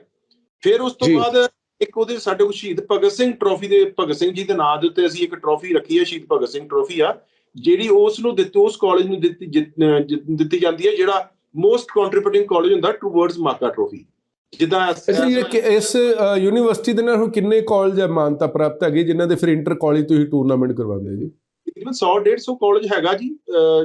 ਫਿਰ ਉਸ ਤੋਂ। ਬਾਅਦ ਇੱਕ ਉਹਦੇ ਸਾਡੇ ਕੋਲ ਸ਼ਹੀਦ ਭਗਤ ਸਿੰਘ ਟਰੋਫੀ ਦੇ ਭਗਤ ਸਿੰਘ ਜੀ ਦੇ ਨਾਂ ਦੇ ਉੱਤੇ ਅਸੀਂ ਇੱਕ ਟਰੋਫੀ ਰੱਖੀ ਹੈ ਸ਼ਹੀਦ ਭਗਤ ਸਿੰਘ ਟਰੋਫੀ ਆ ਜਿਹੜੀ ਉਸ ਨੂੰ ਦਿੱਤੀ ਉਸ ਕਾਲਜ ਨੂੰ ਦਿੱਤੀ ਦਿੱਤੀ ਜਾਂਦੀ ਹੈ ਜਿਹੜਾ ਮੋਸਟ ਕੰਟਰੀਬਿਊਟਿੰਗ ਕਾਲਜ ਹੁੰਦਾ ਟੂਵਰਡਸ ਮਾਕਾ ਟਰੋਫੀ ਜਿੱਦਾਂ ਇਸ- ਅੱਛਾ ਇਹ ਕਿ ਇਸ ਯੂਨੀਵਰਸਿਟੀ ਦੇ ਨਾਲ ਹੁਣ ਕਿੰਨੇ ਕਾਲਜ ਮਾਨਤਾ ਪ੍ਰਾਪਤ ਹੈਗੇ ਜਿਨ੍ਹਾਂ ਦੇ ਫਿਰ ਇੰਟਰ ਕਾਲਜ ਤੁਸੀਂ ਟੂਰਨਾਮੈਂਟ ਕਰਵਾਉਂਦੇ ਹੋ ਜੀ? ਤਕਰੀਬਨ 100 150 ਕਾਲਜ ਹੈਗਾ ਜੀ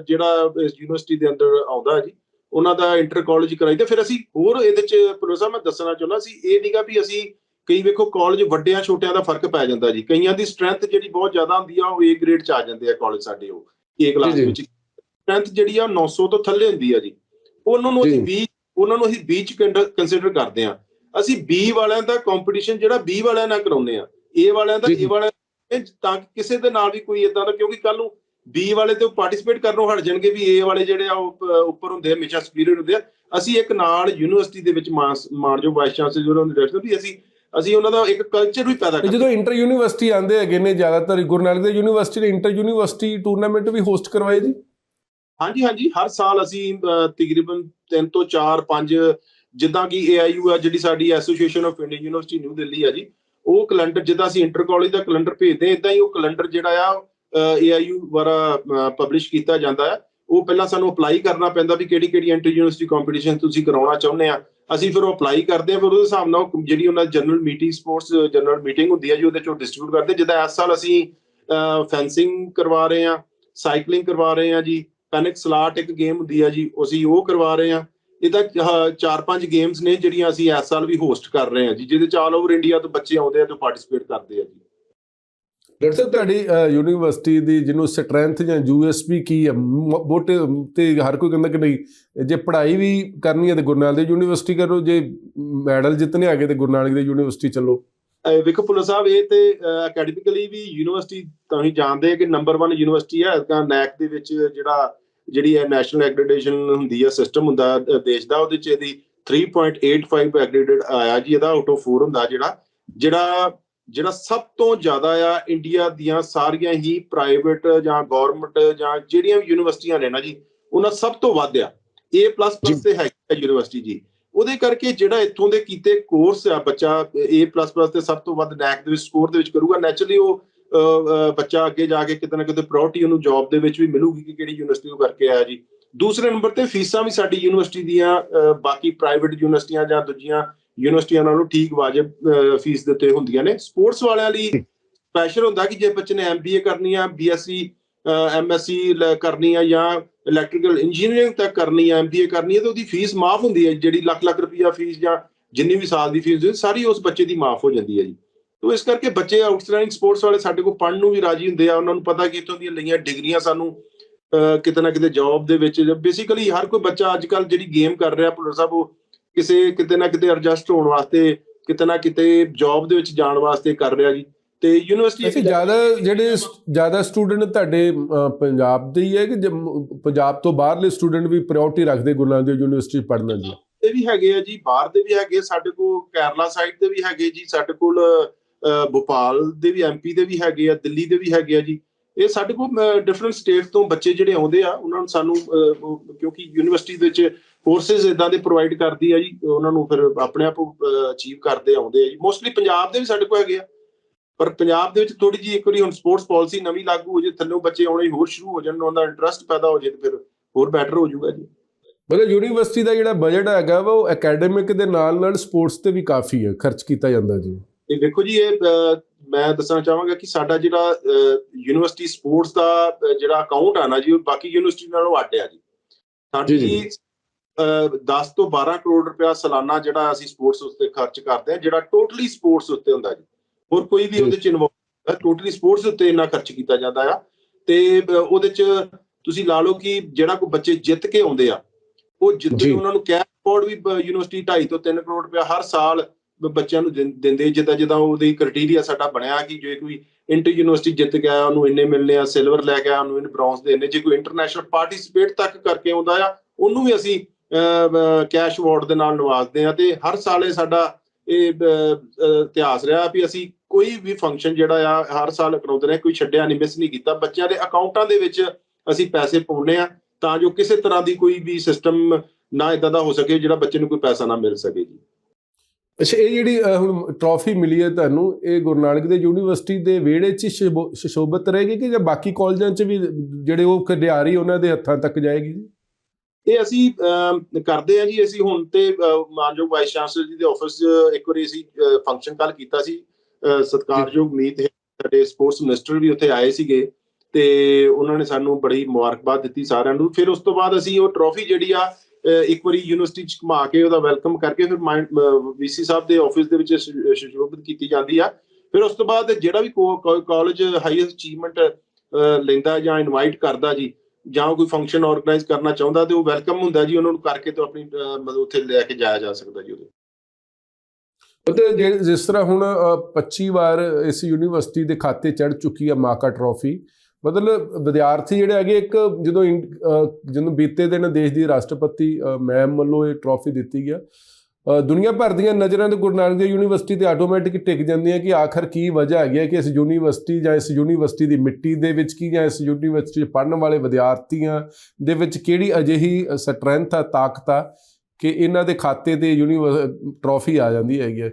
ਜਿਹੜਾ ਇਸ ਯੂਨੀਵਰਸਿਟੀ ਦੇ ਅੰਦਰ ਆਉਂਦਾ ਹੈ ਜੀ। ਉਹਨਾਂ ਦਾ ਇੰਟਰ ਕਾਲਜ ਕਰਾਈਦਾ ਫਿਰ ਅਸੀਂ ਹੋਰ ਇਹਦੇ ਚ ਪ੍ਰੋਫੈਸਰ ਮੈਂ ਦੱਸਣਾ ਚਾਹੁੰਦਾ ਸੀ ਇਹ ਨਹੀਂਗਾ ਵੀ ਅਸੀਂ ਕਈ ਵੇਖੋ ਕਾਲਜ ਵੱਡਿਆਂ ਛੋਟਿਆਂ ਦਾ ਫ਼ਰਕ ਪੈ ਜਾਂਦਾ ਜੀ। ਕਈਆਂ ਦੀ ਸਟਰੈਂਥ ਜਿਹੜੀ ਬਹੁਤ ਜ਼ਿਆਦਾ ਹੁੰਦੀ ਆ ਉਹ A ਗ੍ਰੇਡ ਚ ਆ ਜਾਂਦੇ ਆ ਕਾਲਜ ਸਾਡੇ ਉਹ A ਕਲਾਸ। ਵਿੱਚ। ਸਟਰੈਂਥ ਜਿਹੜੀ ਆ ਉਹ 900 ਤੋਂ ਥੱਲੇ ਹੁੰਦੀ ਆ ਜੀ। ਉਹਨਾਂ ਨੂੰ ਅਸੀਂ ਜੀ। 20 ਉਹਨਾਂ ਨੂੰ ਅਸੀਂ 20 ਚ ਕੰਸੀਡਰ ਕਰਦੇ ਆ ਅਸੀਂ B ਵਾਲਿਆਂ ਦਾ ਕੰਪੀਟੀਸ਼ਨ ਜਿਹੜਾ B ਵਾਲਿਆਂ ਨਾਲ ਕਰਾਉਂਦੇ ਆ A ਵਾਲਿਆਂ ਦਾ ਜੀ, ਜੀ। A ਵਾਲਿਆਂ ਤਾਂ ਕਿ ਕਿਸੇ ਦੇ ਨਾਲ ਵੀ ਕੋਈ ਇਦਾਂ ਦਾ ਕਿਉਂਕਿ ਕੱਲ ਨੂੰ B ਵਾਲੇ ਤੇ ਪਾਰਟਿਸਿਪੇਟ ਕਰਨੋਂ ਹਟ ਜਾਣਗੇ ਵੀ A ਵਾਲੇ ਜਿਹੜੇ ਆ ਉੱਪਰ ਹੁੰਦੇ ਆ ਹਮੇਸ਼ਾ ਸੁਪੀਰੀਅਰ ਹੁੰਦੇ ਆ। ਅਸੀਂ ਇੱਕ ਨਾਲ ਯੂਨੀਵਰਸਿਟੀ ਦੇ ਵਿੱਚ ਮਾਸ- ਮਾਣਯੋਗ ਵਾਈਸ ਚਾਂਸਲਰ ਜਿਹੜੇ ਹੁੰਦੇ ਡਾਇਰੈਕਟਰ ਵੀ ਅਸੀਂ ਅਸੀਂ ਉਹਨਾਂ ਦਾ ਇੱਕ ਕਲਚਰ ਵੀ ਪੈਦਾ ਕਰਦੇ ਜਦੋਂ ਇੰਟਰ ਯੂਨੀਵਰਸਿਟੀ ਆਂਦੇ ਹੈਗੇ ਨੇ ਜ਼ਿਆਦਾਤਰ ਗੁਰੂ ਨਾਨਕ ਦੇਵ ਯੂਨੀਵਰਸਿਟੀ ਨੇ ਇੰਟਰ ਯੂਨੀਵਰਸਿਟੀ ਟੂਰਨਾਮੈਂਟ ਵੀ ਹੋਸਟ ਕਰਵਾਏ ਜੀ। ਹਾਂਜੀ ਹਾਂਜੀ, ਹਰ ਸਾਲ ਅਸੀਂ ਤਕਰੀਬਨ 3 ਤੋਂ 4 5 ਜਿੱਦਾਂ ਕਿ AIU ਆ, ਜਿਹੜੀ ਸਾਡੀ association of Indian university new Delhi ਆ ਜੀ, ਉਹ ਕੈਲੰਡਰ, ਜਿੱਦਾਂ ਅਸੀਂ ਇੰਟਰ ਕਾਲਜ ਦਾ ਕੈਲੰਡਰ ਭੇਜਦੇ ਇਦਾਂ ਹੀ ਉਹ ਕੈਲੰਡਰ ਜਿਹੜਾ ਆ AIU ਦੁਆਰਾ ਪਬਲਿਸ਼ ਕੀਤਾ ਜਾਂਦਾ ਹੈ। ਉਹ ਪਹਿਲਾਂ ਸਾਨੂੰ ਅਪਲਾਈ ਕਰਨਾ ਪੈਂਦਾ ਵੀ ਕਿਹੜੀ ਕਿਹੜੀ ਇੰਟਰ ਯੂਨੀਵਰਸਿਟੀ ਕੰਪੀਟੀਸ਼ਨ ਤੁਸੀਂ ਕਰਾਉਣਾ ਚਾਹੁੰਦੇ ਆ। ਅਸੀਂ ਫਿਰ ਉਹ ਅਪਲਾਈ ਕਰਦੇ ਆ ਫਿਰ ਉਹਦੇ ਹਿਸਾਬ ਨਾਲ ਜਿਹੜੀ ਉਹਨਾਂ ਦੀ general meeting sports general meeting ਹੁੰਦੀ ਹੈ ਜੀ, ਉਹਦੇ ਚੋਂ ਡਿਸਟ੍ਰੀਬਿਊਟ ਕਰਦੇ। ਜਿੱਦਾਂ ਇਸ ਸਾਲ ਅਸੀਂ ਫੈਂਸਿੰਗ ਕਰਵਾ ਰਹੇ ਆ ਸਾਈਕਲਿੰਗ ਕਰਵਾ ਰਹੇ ਆ ਜੀ ਪੈਨਿਕ ਸਲਾਟ ਇੱਕ ਗੇਮ ਹੁੰਦੀ ਆ ਜੀ ਅਸੀਂ ਉਹ ਕਰਵਾ ਰਹੇ ਆ ਇਹ ਤਾਂ ਚਾਰ ਪੰਜ ਗੇਮਸ ਨੇ ਜਿਹੜੀਆਂ ਅਸੀਂ ਇਸ ਸਾਲ ਵੀ ਹੋਸਟ ਕਰ ਰਹੇ ਆ ਜੀ ਜਿਹਦੇ ਚ ਆਲ ਓਵਰ ਇੰਡੀਆ ਤੋਂ ਬੱਚੇ ਆਉਂਦੇ ਆ ਤੇ ਪਾਰਟਿਸਿਪੇਟ ਕਰਦੇ ਆ ਜੀ। ਡਾਕਟਰ ਸਾਹਿਬ ਤੁਹਾਡੀ ਯੂਨੀਵਰਸਿਟੀ ਦੀ ਜਿਹਨੂੰ ਸਟਰੈਂਥ ਜਾਂ ਯੂਐਸਪੀ ਕੀ ਹੈ ਮੋਟੇ ਤੇ ਹਰ ਕੋਈ ਕਹਿੰਦਾ ਕਿ ਨਹੀਂ ਜੇ ਪੜ੍ਹਾਈ ਵੀ ਕਰਨੀ ਹੈ ਤੇ ਗੁਰੂ ਨਾਨਕ ਦੇਵ ਯੂਨੀਵਰਸਿਟੀ ਕਰੋ ਜੇ ਮੈਡਲ ਜਿੱਤਨੇ ਹੈਗੇ ਤੇ ਗੁਰੂ ਨਾਨਕ ਦੇਵ ਯੂਨੀਵਰਸਿਟੀ ਚੱਲੋ। ਵਿਕਰ ਪੁੱਲਰ ਸਾਹਿਬ ਇਹ ਤੇ ਅਕੈਡਮਿਕਲੀ ਵੀ ਯੂਨੀਵਰਸਿਟੀ ਤੁਸੀਂ ਜਾਣਦੇ ਆ ਕਿ ਨੰਬਰ 1 ਯੂਨੀਵਰਸਿਟੀ ਹੈ ਤਾਂ ਨੈਕ ਦੇ ਵਿੱਚ ਜਿਹੜਾ ਜਿਹੜੀ ਹੈ ਨੈਸ਼ਨਲ ਐਗਰੀਡੇਸ਼ਨ ਹੁੰਦੀ ਹੈ ਸਿਸਟਮ ਹੁੰਦਾ ਦੇਸ਼ ਦਾ ਉਹਦੇ ਚ ਇਹਦੀ 3.85 ਐਗਰੀਡੇਟ ਆਇਆ ਜੀ ਇਹਦਾ ਆਊਟ ਆਫ 4 ਹੁੰਦਾ ਜਿਹੜਾ ਜਿਹੜਾ ਜਿਹੜਾ ਸਭ ਤੋਂ ਜ਼ਿਆਦਾ ਆ ਇੰਡੀਆ ਦੀਆਂ ਸਾਰੀਆਂ ਹੀ ਪ੍ਰਾਈਵੇਟ ਜਾਂ ਗਵਰਨਮੈਂਟ ਜਾਂ ਜਿਹੜੀਆਂ ਵੀ ਯੂਨੀਵਰਸਿਟੀਆਂ ਨੇ ਨਾ ਜੀ ਉਹਨਾਂ ਸਭ ਤੋਂ ਵੱਧ ਆ। A++ ਤੇ ਹੈ ਯੂਨੀਵਰਸਿਟੀ ਜੀ। ਉਹਦੇ ਕਰਕੇ ਜਿਹੜਾ ਇੱਥੋਂ ਦੇ ਕੀਤੇ ਕੋਰਸ ਆ ਬੱਚਾ A++ ਤੇ ਸਭ ਤੋਂ ਵੱਧ ਨੈਕ ਦੇ ਵਿੱਚ ਸਕੋਰ ਦੇ ਵਿੱਚ ਕਰੂਗਾ। ਨੈਚੁਰਲੀ ਉਹ ਬੱਚਾ ਅੱਗੇ ਜਾ ਕੇ ਕਿਤੇ ਨਾ ਕਿਤੇ ਪ੍ਰਾਇੋਰਟੀ ਉਹਨੂੰ ਜੌਬ ਦੇ ਵਿੱਚ ਵੀ ਮਿਲੂਗੀ ਕਿ ਕਿਹੜੀ ਯੂਨੀਵਰਸਿਟੀ ਤੋਂ ਕਰਕੇ ਆਇਆ ਜੀ। ਦੂਸਰੇ ਨੰਬਰ ਤੇ ਫੀਸਾਂ ਵੀ ਸਾਡੀ ਯੂਨੀਵਰਸਿਟੀ ਦੀਆਂ ਬਾਕੀ ਪ੍ਰਾਈਵੇਟ ਯੂਨੀਵਰਸਿਟੀਆਂ ਜਾਂ ਦੂਜੀਆਂ ਯੂਨੀਵਰਸਿਟੀਆਂ ਨਾਲੋਂ ਠੀਕ ਵਾਜਬ ਫੀਸ ਦੇ ਉੱਤੇ ਹੁੰਦੀਆਂ ਨੇ। ਸਪੋਰਟਸ ਵਾਲਿਆਂ ਲਈ ਸਪੈਸ਼ਲ ਹੁੰਦਾ ਕਿ ਜੇ ਬੱਚੇ ਨੇ ਐਮਬੀਏ ਕਰਨੀ ਆ ਬੀਐਸਸੀ ਐਮਐਸਸੀ ਕਰਨੀ ਆ ਜਾਂ ਇਲੈਕਟ੍ਰੀਕਲ ਇੰਜੀਨੀਅਰਿੰਗ ਤੱਕ ਕਰਨੀ ਆ ਐਮਬੀਏ ਕਰਨੀ ਹੈ ਤਾਂ ਉਹਦੀ ਫੀਸ ਮਾਫ ਹੁੰਦੀ ਹੈ ਜਿਹੜੀ ਲੱਖ ਲੱਖ ਰੁਪਈਆ ਫੀਸ ਜਾਂ ਜਿੰਨੀ ਵੀ ਸਾਲ ਦੀ ਫੀਸ ਹੁੰਦੀ ਸਾਰੀ ਉਸ ਬੱਚੇ ਦੀ ਮਾਫ ਹੋ ਜਾਂਦੀ ਹੈ ਜੀ। ਤੋ ਇਸ ਕਰਕੇ ਬੱਚੇ ਆਊਟਸਟੈਂਡਿੰਗ ਸਪੋਰਟਸ ਵਾਲੇ ਸਾਡੇ ਕੋਲ ਪੜ੍ਹਨ ਨੂੰ ਵੀ ਰਾਜੀ ਹੁੰਦੇ ਆ ਉਹਨਾਂ ਨੂੰ ਪਤਾ ਕਿ ਇੱਥੋਂ ਦੀਆਂ ਲਈਆਂ ਡਿਗਰੀਆਂ ਸਾਨੂੰ ਕਿਤੇ ਨਾ ਕਿਤੇ ਜੌਬ ਦੇ ਵਿੱਚ ਬੇਸਿਕਲੀ ਹਰ ਕੋਈ ਬੱਚਾ ਅੱਜ ਕੱਲ ਜਿਹੜੀ ਗੇਮ ਕਰ ਰਿਹਾ ਪੁਲਰ ਸਾਹਿਬ ਉਹ ਕਿਸੇ ਕਿਤੇ ਨਾ ਕਿਤੇ ਐਡਜਸਟ ਹੋਣ ਵਾਸਤੇ ਕਿਤੇ ਨਾ ਕਿਤੇ ਜੌਬ ਦੇ ਵਿੱਚ ਜਾਣ ਵਾਸਤੇ ਕਰ ਰਿਹਾ ਜੀ। ਤੇ ਯੂਨੀਵਰਸਿਟੀ ਅਸੀਂ ਜ਼ਿਆਦਾ ਜਿਹੜੇ ਜ਼ਿਆਦਾ ਸਟੂਡੈਂਟ ਤੁਹਾਡੇ ਪੰਜਾਬ ਦੇ ਹੀ ਹੈ ਕਿ ਪੰਜਾਬ ਤੋਂ ਬਾਹਰਲੇ ਸਟੂਡੈਂਟ ਵੀ ਪ੍ਰਾਇੋਰਟੀ ਰੱਖਦੇ ਗੁਰੂ ਨਾਨਕ ਦੇਵ ਯੂਨੀਵਰਸਿਟੀ ਪੜ੍ਹਨਾ ਜੀ ਦੇ ਵੀ ਹੈਗੇ ਆ ਜੀ ਬਾਹਰ ਦੇ ਵੀ ਹੈਗੇ ਸਾਡੇ ਕੋਲ ਕੇਰਲਾ ਸਾਈਡ ਤੇ ਵੀ ਹੈਗੇ ਜੀ ਸਾਡੇ ਕੋਲ ਭੋਪਾਲ ਦੇ ਵੀ ਐਮਪੀ ਦੇ ਵੀ ਹੈਗੇ ਆ, ਦਿੱਲੀ ਦੇ ਵੀ ਹੈਗੇ ਆ ਜੀ। ਇਹ ਸਾਡੇ ਕੋਲ ਡਿਫਰੈਂਟ ਸਟੇਟ ਤੋਂ ਬੱਚੇ ਜਿਹੜੇ ਆਉਂਦੇ ਆ, ਉਹਨਾਂ ਨੂੰ ਸਾਨੂੰ ਕਿਉਂਕਿ ਯੂਨੀਵਰਸਿਟੀ ਦੇ ਵਿੱਚ ਕੋਰਸਸ ਇਦਾਂ ਦੇ ਪ੍ਰੋਵਾਈਡ ਕਰਦੀ ਆ ਜੀ, ਉਹਨਾਂ ਨੂੰ ਫਿਰ ਆਪਣੇ ਆਪ ਅਚੀਵ ਕਰਦੇ ਆਉਂਦੇ ਆ ਜੀ। ਮੋਸਟਲੀ ਪੰਜਾਬ ਦੇ ਵੀ ਸਾਡੇ ਕੋਲ ਹੈਗੇ ਆ। ਪਰ ਪੰਜਾਬ ਦੇ ਵਿੱਚ ਥੋੜੀ ਜੀ ਇੱਕ ਵਾਰੀ ਹੁਣ ਸਪੋਰਟਸ ਪਾਲਿਸੀ ਨਵੀਂ ਲਾਗੂ ਹੋ ਜੇ, ਥੱਲੋਂ ਬੱਚੇ ਆਉਣੇ ਹੋਰ ਸ਼ੁਰੂ ਹੋ ਜਾਣ, ਉਹਨਾਂ ਦਾ ਇੰਟਰਸਟ ਪੈਦਾ ਹੋ ਜੇ ਤੇ ਫਿਰ ਹੋਰ ਬੈਟਰ ਹੋ ਜਾਊਗਾ ਜੀ। ਮਤਲਬ ਯੂਨੀਵਰਸਿਟੀ ਦਾ ਜਿਹੜਾ ਬਜਟ ਹੈਗਾ ਵਾ, ਉਹ ਅਕੈਡਮਿਕ ਦੇ ਨਾਲ ਨਾਲ ਸਪੋਰਟਸ ਤੇ ਵੀ ਕਾਫੀ ਹੈ, ਖਰਚ ਕੀਤਾ ਜਾਂਦਾ ਜੀ। ਤੇ ਵੇਖੋ ਜੀ ਇਹ ਮੈਂ ਦੱਸਣਾ ਚਾਹਾਂਗਾ ਕਿ ਸਾਡਾ ਜਿਹੜਾ ਯੂਨੀਵਰਸਿਟੀ ਸਪੋਰਟਸ ਦਾ ਜਿਹੜਾ ਅਕਾਊਂਟ ਆ ਨਾ ਜੀ ਉਹ ਬਾਕੀ ਯੂਨੀਵਰਸਿਟੀ ਨਾਲੋਂ ਅੱਡ ਆ ਜੀ ਸਾਡੀ ਜੀ, ਜੀ। ਅਹ, 10 ਤੋਂ 12 ਕਰੋੜ ਰੁਪਇਆ ਸਾਲਾਨਾ ਜਿਹੜਾ ਅਸੀਂ ਸਪੋਰਟਸ ਉੱਤੇ ਖਰਚ ਕਰਦੇ ਆ ਜਿਹੜਾ ਟੋਟਲੀ ਸਪੋਰਟਸ ਉੱਤੇ ਹੁੰਦਾ ਜੀ ਹੋਰ ਕੋਈ ਵੀ। ਉਹਦੇ ਚ ਇਨਵੋਲਵ ਟੋਟਲੀ ਸਪੋਰਟਸ ਉੱਤੇ ਇੰਨਾ ਖਰਚ ਕੀਤਾ ਜਾਂਦਾ ਆ ਤੇ ਉਹਦੇ ਚ ਤੁਸੀਂ ਲਾ ਲਓ ਕਿ ਜਿਹੜਾ ਕੋਈ ਬੱਚੇ ਜਿੱਤ ਕੇ ਆਉਂਦੇ ਆ ਉਹ ਜਿੱਤੇ ਜੀ। ਉਹਨਾਂ ਨੂੰ ਕੈਸ਼ ਅਵਾਰਡ ਵੀ ਯੂਨੀਵਰਸਿਟੀ 2.5 ਤੋਂ 3 ਕਰੋੜ ਰੁਪਇਆ ਹਰ ਸਾਲ ਬੱਚਿਆਂ ਨੂੰ ਦਿੰਦੇ ਜਿੱਦਾਂ ਜਿੱਦਾਂ ਉਹਦੀ ਕ੍ਰਾਈਟੇਰੀਆ ਸਾਡਾ ਬਣਿਆ ਕਿ ਜੇ ਕੋਈ ਇੰਟਰ ਯੂਨੀਵਰਸਿਟੀ ਜਿੱਤ ਗਿਆ, ਉਹਨੂੰ ਇੰਨੇ ਮਿਲਨੇ ਆ ਸਿਲਵਰ ਲੈ ਕੇ ਆਇਆ ਉਹਨੂੰ ਇੰਨੇ ਬ੍ਰੌਂਜ਼ ਦੇ ਇੰਨੇ ਜੇ ਕੋਈ ਇੰਟਰਨੈਸ਼ਨਲ ਪਾਰਟਿਸਿਪੇਟ ਤੱਕ ਕਰਕੇ ਆਉਂਦਾ ਆ, ਉਹਨੂੰ ਵੀ ਅਸੀਂ ਕੈਸ਼ ਅਵਾਰਡ ਦੇ ਨਾਲ ਨਵਾਜ਼ਦੇ ਆ ਤੇ ਹਰ ਸਾਲ ਇਹ ਸਾਡਾ ਇਹ ਇਤਿਹਾਸ ਰਿਹਾ ਵੀ ਅਸੀਂ ਕੋਈ ਵੀ ਫੰਕਸ਼ਨ ਜਿਹੜਾ ਆ, ਹਰ ਸਾਲ ਕਰਾਉਂਦੇ ਨੇ ਕੋਈ ਛੱਡਿਆ ਨਹੀਂ ਮਿਸ ਨਹੀਂ ਕੀਤਾ। ਬੱਚਿਆਂ ਦੇ ਅਕਾਊਂਟਾਂ ਦੇ ਵਿੱਚ ਅਸੀਂ ਪੈਸੇ ਪਾਉਂਦੇ ਆ ਤਾਂ ਜੋ ਕਿਸੇ ਤਰ੍ਹਾਂ ਦੀ ਕੋਈ ਵੀ ਸਿਸਟਮ ਨਾ ਇਦਾਂ ਦਾ ਹੋ ਸਕੇ ਜਿਹੜਾ ਬੱਚੇ ਨੂੰ ਕੋਈ ਪੈਸਾ ਨਾ ਮਿਲ ਸਕੇ ਜੀ। ਅੱਛਾ ਇਹ ਜਿਹੜੀ ਅ, ਹੁਣ ਟਰਾਫੀ ਮਿਲੀ ਹੈ ਤੁਹਾਨੂੰ ਇਹ ਗੁਰੂ ਨਾਨਕ ਦੇਵ ਯੂਨੀਵਰਸਿਟੀ ਦੇ ਵਿਹੜੇ 'ਚ ਹੀ ਰਹੇਗੀ ਕਿ ਜਾਂ ਬਾਕੀ ਕਾਲਜਾਂ 'ਚ ਵੀ ਜਿਹੜੇ ਉਹ ਖਿਡਾਰੀ ਉਹਨਾਂ ਦੇ ਹੱਥਾਂ ਤੱਕ ਜਾਏਗੀ? ਜੀ ਇਹ ਅਸੀਂ ਕਰਦੇ ਆ ਜੀ ਅਸੀਂ ਹੁਣ ਤੇ ਮਾਨਯੋਗ ਵਾਈਸ ਚਾਂਸਲਰ ਜੀ ਦੇ ਆਫਿਸ 'ਚ ਇੱਕ ਵਾਰੀ ਅਸੀਂ ਫੰਕਸ਼ਨ ਕਾਲ ਕੀਤਾ ਸੀ। ਅ, ਸਤਿਕਾਰਯੋਗ ਮੀਤ ਸਾਡੇ ਸਪੋਰਟਸ ਮਿਨਿਸਟਰ ਵੀ ਉੱਥੇ ਆਏ ਸੀਗੇ ਤੇ ਉਹਨਾਂ ਨੇ ਸਾਨੂੰ ਬੜੀ ਮੁਬਾਰਕਬਾਦ ਦਿੱਤੀ ਸਾਰਿਆਂ ਨੂੰ। ਫਿਰ ਉਸ ਤੋਂ ਬਾਅਦ ਅਸੀਂ ਉਹ ਟਰੋਫੀ ਜਿਹੜੀ ਆ ਇੱਕ ਵਾਰੀ ਯੂਨੀਵਰਸਿਟੀ ਚ ਘੁਮਾ ਕੇ ਉਹਦਾ ਵੈਲਕਮ ਕਰਕੇ ਫਿਰ ਵੀਸੀ ਸਾਹਿਬ ਦੇ ਆਫਿਸ ਦੇ ਵਿੱਚ ਸੁ- ਕੀਤੀ ਜਾਂਦੀ ਆ। ਫਿਰ ਉਸ ਤੋਂ ਬਾਅਦ ਜਿਹੜਾ ਵੀ ਕਾਲਜ ਹਾਈਐਸਟ ਅਚੀਵਮੈਂਟ ਲੈਂਦਾ ਜਾਂ ਇਨਵਾਈਟ ਕਰਦਾ ਜੀ ਜਾਂ ਕੋਈ ਫੰਕਸ਼ਨ ਆਰਗੇਨਾਈਜ਼ ਕਰਨਾ ਚਾਹੁੰਦਾ ਤੇ ਉਹ ਵੈਲਕਮ ਹੁੰਦਾ ਜੀ ਉਹਨਾਂ ਨੂੰ ਕਰਕੇ ਤੇ ਆਪਣੀ ਮਤਲਬ ਉੱਥੇ ਲੈ ਕੇ ਜਾਇਆ ਜਾ ਸਕਦਾ ਜੀ ਉਹਦੇ। ਤੇ ਜਿਸ ਤਰ੍ਹਾਂ ਹੁਣ ਅ, 25 ਵਾਰ ਇਸ ਯੂਨੀਵਰਸਿਟੀ ਦੇ ਖਾਤੇ ਚੜ ਚੁੱਕੀ ਹੈ ਮਾਕਾ ਟਰੋਫੀ ਮਤਲਬ ਵਿਦਿਆਰਥੀ ਜਿਹੜੇ ਹੈਗੇ ਇੱਕ ਜਦੋਂ ਇੰ- ਜਦੋਂ ਬੀਤੇ ਦਿਨ ਦੇਸ਼ ਦੀ ਰਾਸ਼ਟਰਪਤੀ ਮੈਮ ਵੱਲੋਂ ਇਹ ਟਰੋਫੀ ਦਿੱਤੀ ਗਿਆ ਅ, ਦੁਨੀਆ ਭਰ ਦੀਆਂ ਨਜ਼ਰਾਂ ਤੇ ਗੁਰੂ ਨਾਨਕ ਦੇਵ ਯੂਨੀਵਰਸਿਟੀ ਤੇ ਆਟੋਮੈਟਿਕ ਟਿਕ ਜਾਂਦੀਆਂ ਕਿ ਆਖਰ ਕੀ ਵਜ੍ਹਾ ਹੈਗੀ ਹੈ ਕਿ ਇਸ ਯੂਨੀਵਰਸਿਟੀ ਜਾਂ ਇਸ ਯੂਨੀਵਰਸਿਟੀ ਦੀ ਮਿੱਟੀ ਦੇ ਵਿੱਚ ਕੀ ਜਾਂ ਇਸ ਯੂਨੀਵਰਸਿਟੀ 'ਚ ਪੜ੍ਹਨ ਵਾਲੇ ਵਿਦਿਆਰਥੀਆਂ ਦੇ ਵਿੱਚ ਕਿਹੜੀ ਅਜਿਹੀ ਸਟਰੈਂਥ ਆ ਤਾਕਤ ਆ ਕਿ ਇਹਨਾਂ ਦੇ ਖਾਤੇ ਤੇ ਯੂਨੀਵਰਸ ਟਰੋਫੀ ਆ ਜਾਂਦੀ ਹੈਗੀ ਹੈ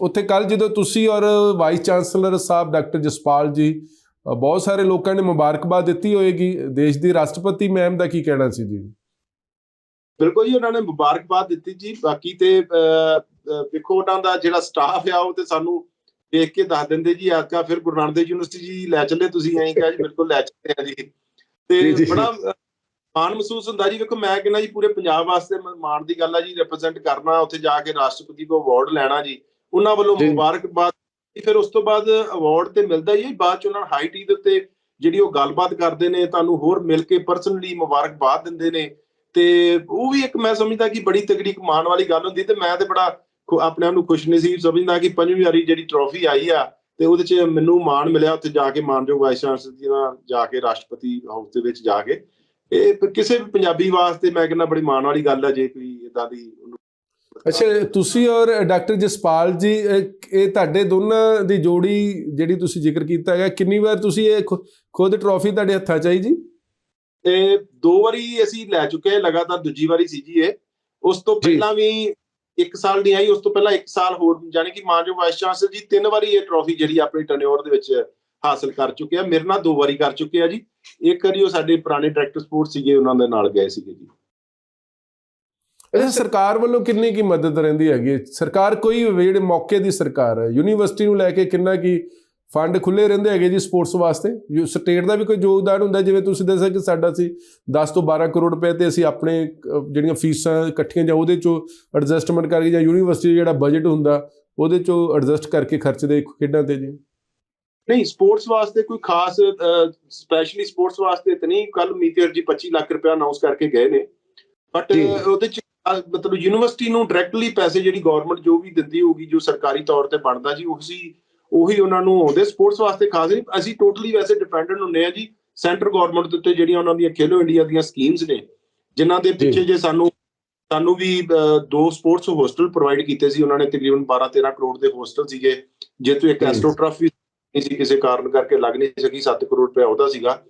ਉੱਥੇ ਕੱਲ ਜਦੋਂ ਤੁਸੀਂ ਔਰ ਵਾਈਸ ਚਾਂਸਲਰ ਸਾਹਿਬ ਡਾਕਟਰ ਜਸਪਾਲ ਜੀ ਬਹੁਤ ਸਾਰੇ ਲੋਕਾਂ ਨੇ ਮੁਬਾਰਕਬਾਦ ਦਿੱਤੀ ਹੋਏਗੀ। ਦੇਸ਼ ਦੀ ਰਾਸ਼ਟਰਪਤੀ ਮੈਮ ਦਾ ਕੀ ਕਹਿਣਾ ਸੀ ਜੀ? ਬਿਲਕੁਲ ਜੀ ਉਹਨਾਂ ਨੇ ਮੁਬਾਰਕਬਾਦ ਦਿੱਤੀ ਜੀ। ਬਾਕੀ ਤੇ ਵੇਖੋ ਉਹਨਾਂ ਦਾ ਜਿਹੜਾ ਸਟਾਫ ਆ ਉਹ ਤੇ ਸਾਨੂੰ ਦੇਖ ਕੇ ਦੱਸ ਦਿੰਦੇ ਜੀ ਆਕਾ ਫਿਰ ਗੁਰੂ ਨਾਨਕ ਦੇਵ ਯੂਨੀਵਰਸਿਟੀ ਜੀ ਲੈ ਚੱਲੇ ਤੁਸੀਂ ਐਂ ਕਿਹਾ ਜੀ ਬਿਲਕੁਲ ਲੈ ਚੱਲੇ ਆ ਜੀ। ਤੇ। ਬੜਾ ਮਾਣ ਮਹਿਸੂਸ ਹੁੰਦਾ ਜੀ। ਵੇਖੋ ਮੈਂ ਕਹਿੰਦਾ ਜੀ ਪੂਰੇ ਪੰਜਾਬ ਵਾਸਤੇ ਮਾਣ ਦੀ ਗੱਲ ਆ ਜੀ ਰਿਪਰੈਜ਼ੈਂਟ ਕਰਨਾ ਉੱਥੇ ਜਾ ਕੇ ਰਾਸ਼ਟਰਪਤੀ ਕੋ ਅਵਾਰਡ ਲੈਣਾ ਜੀ। ਉਹਨਾਂ ਵੱਲੋਂ। ਮੁਬਾਰਕਬਾਦ ਫਿਰ ਉਸ ਤੋਂ ਬਾਅਦ ਅਵਾਰਡ ਤੇ ਮਿਲਦਾ ਹੀ ਹੈ। ਬਾਅਦ ਚ ਉਹਨਾਂ ਨੂੰ ਹਾਈ ਟੀ ਦੇ ਉੱਤੇ ਜਿਹੜੀ ਉਹ ਗੱਲਬਾਤ ਕਰਦੇ ਨੇ, ਤੁਹਾਨੂੰ ਹੋਰ ਮਿਲ ਕੇ ਪਰਸਨਲੀ ਮੁਬਾਰਕਬਾਦ ਦਿੰਦੇ ਨੇ। ਤੇ ਉਹ ਵੀ ਇੱਕ ਮੈਂ ਸਮਝਦਾ ਕਿ ਬੜੀ ਤਗੜੀ ਮਾਣ ਵਾਲੀ ਗੱਲ ਹੁੰਦੀ ਤੇ ਮੈਂ ਤੇ ਬੜਾ ਆਪਣੇ ਆਪ ਨੂੰ ਖੁਸ਼ ਨਸੀਬ ਸਮਝਦਾ ਕਿ ਪੰਜਵੀਂ ਵਾਰੀ ਜਿਹੜੀ ਟਰੋਫੀ ਆਈ ਆ ਤੇ ਉਹਦੇ 'ਚ ਮੈਨੂੰ ਮਾਣ ਮਿਲਿਆ ਉੱਥੇ ਜਾ ਕੇ ਮਾਨਯੋਗ ਵਾਈਸ ਚਾਂਸਲਰ ਜੀ ਨਾਲ ਜਾ ਕੇ, ਰਾਸ਼ਟਰਪਤੀ ਹਾਊਸ ਦੇ ਵਿੱਚ ਜਾ ਕੇ। ਇਹ ਕਿਸੇ ਵੀ ਪੰਜਾਬੀ ਵਾਸਤੇ ਮੈਂ ਕਹਿੰਦਾ ਬੜੀ ਮਾਣ ਵਾਲੀ ਗੱਲ ਆ, ਜੇ ਕੋਈ ਇਦਾਂ ਦੀ ਅੱਛਾ ਤੁਸੀਂ ਔਰ ਡਾਕਟਰ ਜਸਪਾਲ ਜੀ ਇਹ ਤੁਹਾਡੇ ਦੋਨਾਂ ਦੀ ਜੋੜੀ ਜਿਹੜੀ ਤੁਸੀਂ ਜ਼ਿਕਰ ਕੀਤਾ ਹੈਗਾ ਕਿੰਨੀ ਵਾਰ ਤੁਸੀਂ ਇਹ ਖੁਦ ਟਰੋਫੀ ਤੁਹਾਡੇ ਹੱਥਾਂ 'ਚ ਆਈ ਜੀ? ਇਹ ਦੋ ਵਾਰੀ ਅਸੀਂ ਲੈ ਚੁੱਕੇ ਹਾਂ ਲਗਾਤਾਰ ਦੂਜੀ ਵਾਰੀ ਸੀ ਜੀ ਇਹ। ਉਸ ਤੋਂ। ਪਹਿਲਾਂ ਵੀ ਇੱਕ ਸਾਲ ਨਹੀਂ ਆਈ ਉਸ ਤੋਂ ਪਹਿਲਾਂ ਇੱਕ ਸਾਲ ਹੋਰ ਯਾਨੀ ਕਿ ਮਾਨਯੋਗ ਵਾਈਸ ਚਾਂਸਲਰ ਜੀ ਤਿੰਨ ਵਾਰੀ ਇਹ ਟਰੋਫੀ ਜਿਹੜੀ ਆਪਣੀ ਟੈਨਿਓਰ ਦੇ ਵਿੱਚ ਹਾਸਲ ਕਰ ਚੁੱਕੇ ਆ। ਮੇਰੇ ਨਾਲ ਦੋ ਵਾਰੀ ਕਰ ਚੁੱਕੇ ਆ ਜੀ। ਇੱਕ ਵਾਰੀ ਉਹ ਸਾਡੇ ਪੁਰਾਣੇ ਡਾਇਰੈਕਟਰ ਸਪੋਰਟ ਸੀਗੇ ਉਹਨਾਂ ਦੇ ਨਾਲ ਗਏ ਸੀਗੇ ਜੀ। ਅੱਛਾ ਸਰਕਾਰ ਵੱਲੋਂ ਕਿੰਨੀ ਕੀ ਮਦਦ ਰਹਿੰਦੀ ਹੈਗੀ ਹੈ? ਸਰਕਾਰ ਕੋਈ ਜਿਹੜੇ ਮੌਕੇ ਦੀ ਸਰਕਾਰ ਹੈ ਯੂਨੀਵਰਸਿਟੀ ਨੂੰ ਲੈ ਕੇ ਕਿੰਨਾ ਕੀ ਫੰਡ ਖੁੱਲੇ ਰਹਿੰਦੇ ਹੈਗੇ ਜੀ ਸਪੋਰਟਸ ਵਾਸਤੇ ਯੂ ਸਟੇਟ ਦਾ ਵੀ ਕੋਈ ਯੋਗਦਾਨ ਹੁੰਦਾ ਜਿਵੇਂ ਤੁਸੀਂ ਦੱਸਿਆ ਕਿ ਸਾਡਾ ਸੀ 10 ਤੋਂ 12 ਕਰੋੜ ਰੁਪਏ ਤੇ ਅਸੀਂ ਆਪਣੇ ਜਿਹੜੀਆਂ ਫੀਸਾਂ ਇਕੱਠੀਆਂ ਜਾਂ ਉਹਦੇ ਚੋਂ ਐਡਜਸਟਮੈਂਟ ਕਰਕੇ ਜਾਂ ਯੂਨੀਵਰਸਿਟੀ ਜਿਹੜਾ ਬਜਟ ਹੁੰਦਾ ਉਹਦੇ ਚੋਂ ਐਡਜਸਟ ਕਰਕੇ ਖਰਚਦੇ ਖੇਡਾਂ ਤੇ ਜੀ ਨਹੀਂ ਸਪੋਰਟਸ ਵਾਸਤੇ ਕੋਈ ਖਾਸ ਸਪੈਸ਼ਲੀ ਸਪੋਰਟਸ ਵਾਸਤੇ ਤਾਂ ਨਹੀਂ ਕੱਲ ਮੀਤੇਰ ਜੀ 25 ਲੱਖ ਰੁਪਏ ਅਨਾਉਂਸ ਕਰਕੇ ਗਏ ਨੇ ਬਟ ਜੀ। ਉਹਦੇ ਚ ਮਤਲਬ ਯੂਨੀਵਰਸਿਟੀ ਨੂੰ ਡਾਇਰੈਕਟਲੀ ਪੈਸੇ ਜਿਹੜੀ ਗਵਰਨਮੈਂਟ ਜੋ ਵੀ ਦਿੰਦੀ ਹੋਊਗੀ ਜੋ ਸਰਕਾਰੀ ਤੌਰ ਤੇ ਬਣਦਾ ਜੀ ਉਸੇ ਉਹੀ ਉਹਨਾਂ ਨੂੰ ਆਉਂਦੇ। ਸਪੋਰਟਸ ਵਾਸਤੇ ਖਾਸ ਨਹੀਂ ਅਸੀਂ ਟੋਟਲੀ ਵੈਸੇ ਡਿਪੈਂਡੈਂਟ ਹੁੰਨੇ ਆ ਜੀ ਸੈਂਟਰ ਗਵਰਨਮੈਂਟ ਦੇ ਉੱਤੇ ਜਿਹੜੀਆਂ ਉਹਨਾਂ ਦੀਆਂ ਖੇਲੋ ਇੰਡੀਆ ਦੀਆਂ ਸਕੀਮਸ ਨੇ ਜਿਨ੍ਹਾਂ ਦੇ ਪਿੱਛੇ ਜੇ ਸਾਨੂੰ ਸਾਨੂੰ ਵੀ ਦੋ ਸਪੋਰਟਸ ਹੋਸਟਲ ਪ੍ਰੋਵਾਈਡ ਕੀਤੇ ਸੀ ਉਹਨਾਂ ਨੇ ਤਕਰੀਬਨ 12 13 ਕਰੋੜ ਦੇ ਹੋਸਟਲ ਸੀਗੇ ਇੱਕ ਜੀ। ਐਸਟ੍ਰੋਟਰਫ ਵੀ ਨਹੀਂ ਸੀ ਕਿਸੇ ਕਾਰਨ ਕਰਕੇ ਲੱਗ ਨਹੀਂ ਸਕੀ 7 ਕਰੋੜ ਰੁਪਏ ਉਹਦਾ ਸੀਗਾ।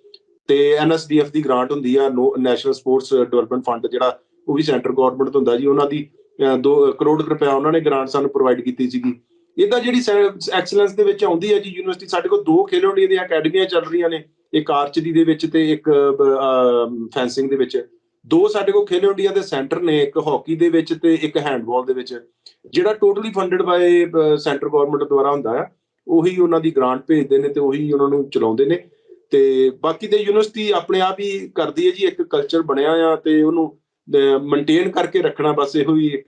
ਤੇ ਐਨਐਸਡੀਐਫ ਦੀ ਗ੍ਰਾਂਟ ਹੁੰਦੀ ਆ ਨੈਸ਼ਨਲ ਸਪੋਰਟਸ ਡਿਵੈਲਪਮੈਂਟ ਫੰਡ ਜਿਹੜਾ ਉਹ ਵੀ ਸੈਂਟਰ ਗਵਰਨਮੈਂਟ ਤੋਂ ਹੁੰਦਾ ਜੀ, ਉਹਨਾਂ ਦੀ 2 ਕਰੋੜ ਰੁਪਏ ਉਹਨਾਂ ਨੇ ਗ੍ਰਾਂਟ ਸਾਨੂੰ ਪ੍ਰੋਵਾਈਡ ਕੀਤੀ ਸੀਗੀ। ਇਹਦਾ ਜਿਹੜੀ ਐਕਸਲੈਂਸ ਦੇ ਵਿੱਚ ਆਉਂਦੀ ਹੈ ਜੀ ਯੂਨੀਵਰਸਿਟੀ ਸਾਡੇ ਕੋਲ ਦੋ ਖੇਲੋ ਇੰਡੀਆ ਦੀਆਂ ਅਕੈਡਮੀਆਂ ਚੱਲ ਰਹੀਆਂ ਨੇ, ਇੱਕ ਆਰਚਰੀ ਦੇ ਵਿੱਚ ਤੇ ਇੱਕ ਫੈਂਸਿੰਗ ਦੇ ਵਿੱਚ। ਦੋ ਸਾਡੇ ਕੋਲ ਖੇਲੋ ਇੰਡੀਆ ਦੇ ਸੈਂਟਰ ਨੇ, ਇੱਕ ਹਾਕੀ ਦੇ ਵਿੱਚ ਤੇ ਇੱਕ ਹੈਂਡਬਾਲ ਦੇ ਵਿੱਚ। ਜਿਹੜਾ totally funded by centre government ਦੁਆਰਾ ਹੁੰਦਾ ਆ, ਉਹੀ ਉਹਨਾਂ ਦੀ ਗ੍ਰਾਂਟ ਭੇਜਦੇ ਨੇ ਤੇ ਉਹੀ ਉਹਨਾਂ ਨੂੰ ਚਲਾਉਂਦੇ ਨੇ। ਤੇ ਬਾਕੀ ਤੇ ਯੂਨੀਵਰਸਿਟੀ ਆਪਣੇ ਆਪ ਹੀ ਕਰਦੀ ਹੈ ਜੀ, ਇੱਕ ਕਲਚਰ ਬਣਿਆ ਆ ਤੇ ਉਹਨੂੰ ਮੇਨਟੇਨ ਕਰਕੇ ਰੱਖਣਾ ਬਸ ਇਹੋ ਹੀ ਇੱਕ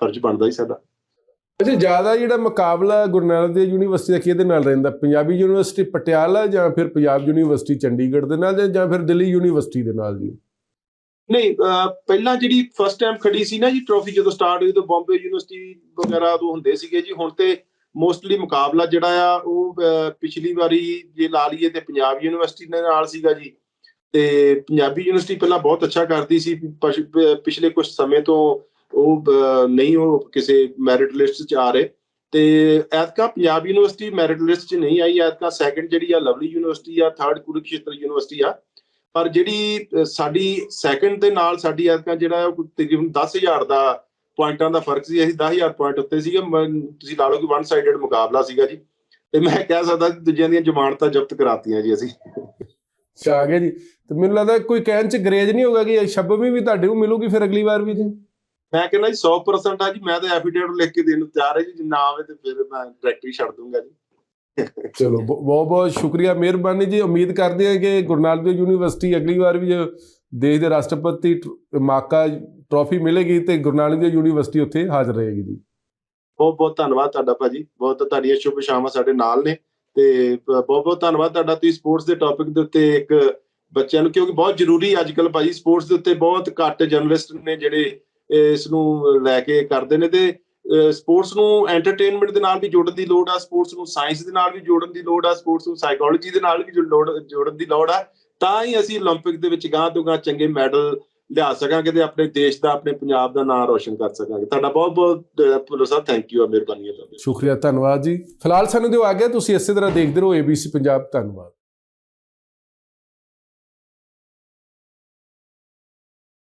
ਫਰਜ਼ ਬਣਦਾ ਹੀ ਸਾਡਾ। ਅੱਛਾ ਜ਼ਿਆਦਾ ਜਿਹੜਾ ਮੁਕਾਬਲਾ ਗੁਰੂ ਨਾਨਕ ਦੇਵ ਯੂਨੀਵਰਸਿਟੀ ਦਾ ਕਿਹਦੇ ਨਾਲ ਰਹਿੰਦਾ? ਪੰਜਾਬੀ ਯੂਨੀਵਰਸਿਟੀ ਪਟਿਆਲਾ ਜਾਂ ਫਿਰ ਪੰਜਾਬ ਯੂਨੀਵਰਸਿਟੀ ਚੰਡੀਗੜ੍ਹ ਦੇ ਨਾਲ ਜਾਂ- ਫਿਰ ਦਿੱਲੀ ਯੂਨੀਵਰਸਿਟੀ ਦੇ ਨਾਲ ਜੀ? ਨਹੀਂ ਪਹਿਲਾਂ ਜਿਹੜੀ ਫਸਟ ਟਾਈਮ ਖੜੀ ਸੀ ਨਾ ਜੀ ਟਰੋਫੀ ਜਦੋਂ ਸਟਾਰਟ ਹੋਈ ਤਾਂ ਬੰਬੇ ਯੂਨੀਵਰਸਿਟੀ ਵਗੈਰਾ ਤੋਂ ਹੁੰਦੇ ਸੀਗੇ ਜੀ। ਹੁਣ ਤੇ ਮੋਸਟਲੀ ਮੁਕਾਬਲਾ ਜਿਹੜਾ ਆ ਉਹ ਪਿਛਲੀ ਵਾਰੀ ਜੇ ਲਾ ਲਈਏ ਤੇ ਪੰਜਾਬ ਯੂਨੀਵਰਸਿਟੀ ਦੇ ਨਾਲ ਸੀਗਾ ਜੀ। ਤੇ ਪੰਜਾਬੀ ਯੂਨੀਵਰਸਿਟੀ ਪਹਿਲਾਂ ਬਹੁਤ ਅੱਛਾ ਕਰਦੀ ਸੀ ਪਿਛਲੇ ਕੁਝ ਸਮੇਂ ਤੋਂ ਉਹ ਨਹੀਂ ਉਹ ਕਿਸੇ ਮੈਰਿਟ ਲਿਸਟ 'ਚ ਆ ਰਹੇ। ਤੇ ਐਤਕਾ ਪੰਜਾਬ ਯੂਨੀਵਰਸਿਟੀ ਮੈਰਿਟ ਲਿਸਟ 'ਚ ਨਹੀਂ ਆਈ, ਐਤਕਾ ਸੈਕੰਡ ਜਿਹੜੀ ਆ ਲਵਲੀ ਯੂਨੀਵਰਸਿਟੀ ਆ ਥਰਡ ਕੁਰੂਕਸ਼ੇਤਰ ਯੂਨੀਵਰਸਿਟੀ ਆ। ਪਰ ਜਿਹੜੀ ਸਾਡੀ ਸੈਕੰਡ ਦੇ ਨਾਲ ਸਾਡੀ ਐਤਕਾ ਜਿਹੜਾ ਉਹ ਤਕਰੀਬਨ 10000 ਦਾ ਪੁਆਇੰਟਾਂ ਦਾ ਫ਼ਰਕ ਸੀ, ਅਸੀਂ 10000 ਪੁਆਇੰਟ ਉੱਤੇ ਸੀਗੇ। ਤੁਸੀਂ ਲਾ ਲਓ ਕਿ ਵਨ ਸਾਈਡਡ ਮੁਕਾਬਲਾ ਸੀਗਾ ਜੀ। ਤੇ ਮੈਂ ਕਹਿ ਸਕਦਾ ਦੂਜਿਆਂ ਦੀਆਂ ਜ਼ਮਾਨਤਾਂ ਜ਼ਬਤ ਕਰਾਤੀਆਂ ਜੀ ਅਸੀਂ। ਆ ਗਿਆ ਜੀ। ਤੇ ਮੈਨੂੰ ਲੱਗਦਾ ਕੋਈ ਕਹਿਣ ਚ ਗਰੇਜ ਨਹੀਂ ਹੋਗਾ ਕਿ ਛੱਬਵੀਂ ਵੀ ਤੁਹਾਡੇ ਨੂੰ ਮਿਲੂਗੀ ਫਿਰ ਅਗਲੀ ਵਾਰ ਵੀ ਜੀ? ਮੈਂ ਕਹਿੰਦਾ ਜੀ 100% ਆ ਜੀ ਮੈਂ ਤਾਂ ਐਫੀਡੇਵਿਟ ਲਿਖ ਕੇ ਦੇਣ ਨੂੰ ਤਿਆਰ ਹੈ ਜੀ। ਜੇ ਨਾ ਆਵੇ ਤੇ ਫਿਰ ਮੈਂ ਡਾਇਰੈਕਟਰੀ ਛੱਡ ਦੂੰਗਾ ਜੀ। ਚਲੋ ਬਹੁਤ ਬਹੁਤ ਸ਼ੁਕਰੀਆ ਮਿਹਰਬਾਨੀ ਜੀ। ਉਮੀਦ ਕਰਦੇ ਹਾਂ ਕਿ ਗੁਰੂ ਨਾਨਕ ਦੇਵ ਯੂਨੀਵਰਸਿਟੀ ਅਗਲੀ ਵਾਰ ਵੀ ਜੋ ਦੇਸ਼ ਦੇ ਰਾਸ਼ਟਰਪਤੀ ਟਰ- ਮਾਕਾ ਟਰੋਫੀ ਮਿਲੇਗੀ ਤੇ ਗੁਰੂ ਨਾਨਕ ਦੇਵ ਯੂਨੀਵਰਸਿਟੀ ਉੱਥੇ ਹਾਜ਼ਰ ਰਹੇਗੀ ਜੀ। ਬਹੁਤ ਬਹੁਤ ਧੰਨਵਾਦ ਤੁਹਾਡਾ ਭਾਜੀ। ਬਹੁਤ ਤੁਹਾਡੀਆਂ ਸ਼ੁਭ ਸ਼ਾਮਾਂ ਸਾਡੇ ਨਾਲ ਨੇ। ਤੇ ਬਹੁਤ ਬਹੁਤ ਧੰਨਵਾਦ ਤੁਹਾਡਾ ਤੁਸੀਂ ਸਪੋਰਟਸ ਦੇ ਟੌਪਿਕ ਦੇ ਉੱਤੇ ਇੱਕ ਬੱਚਿਆਂ ਨੂੰ ਕਿਉਂਕਿ ਬਹੁਤ ਜ਼ਰੂਰੀ ਅੱਜ ਕੱਲ ਭਾਜੀ ਸਪੋਰਟਸ ਦੇ ਉੱਤੇ ਬਹੁਤ ਘੱਟ ਜਰਨਲਿਸਟ ਨੇ ਜਿਹੜੇ ਇਸ ਨੂੰ ਲੈ ਕੇ ਕਰਦੇ ਨੇ ਤੇ ਸਪੋਰਟਸ ਨੂੰ ਐਂਟਰਟੇਨਮੈਂਟ ਦੇ ਨਾਲ ਵੀ ਜੋੜਨ ਦੀ ਲੋੜ ਆ ਸਪੋਰਟਸ ਨੂੰ ਸਾਇੰਸ ਦੇ ਨਾਲ ਵੀ ਜੋੜਨ ਦੀ ਲੋੜ ਆ ਸਪੋਰਟਸ ਨੂੰ ਸਾਈਕੋਲੋਜੀ ਦੇ ਨਾਲ ਵੀ ਜੋ ਲੋੜ- ਜੋੜਨ ਦੀ ਲੋੜ ਆ ਤਾਂ ਹੀ ਅਸੀਂ 올림픽 ਦੇ ਵਿੱਚ ਗਾਂ ਤੋਂ ਗਾਂ ਚੰਗੇ ਮੈਡਲ ਲਿਆ ਸਕਾਂਗੇ ਤੇ ਆਪਣੇ ਦੇਸ਼ ਦਾ, ਆਪਣੇ ਪੰਜਾਬ ਦਾ ਨਾਮ ਰੋਸ਼ਨ ਕਰ ਸਕਾਂਗੇ। ਤੁਹਾਡਾ ਬਹੁਤ ਬਹੁਤ ਭੁੱਲੋ ਸਾਹਿਬ ਥੈਂਕ ਯੂ ਆ ਮਿਹਰਬਾਨੀ ਹੈ ਤੁਹਾਡੀ। ਸ਼ੁਕਰੀਆ, ਧੰਨਵਾਦ ਜੀ। ਫਿਲਹਾਲ ਸਾਨੂੰ ਦਿਓ ਆ ਗਿਆ ਤੁਸੀਂ ਇਸੇ ਤਰ੍ਹਾਂ ਦੇਖਦੇ ਰਹੋ ABC ਪੰਜਾਬ ਧੰਨਵਾਦ।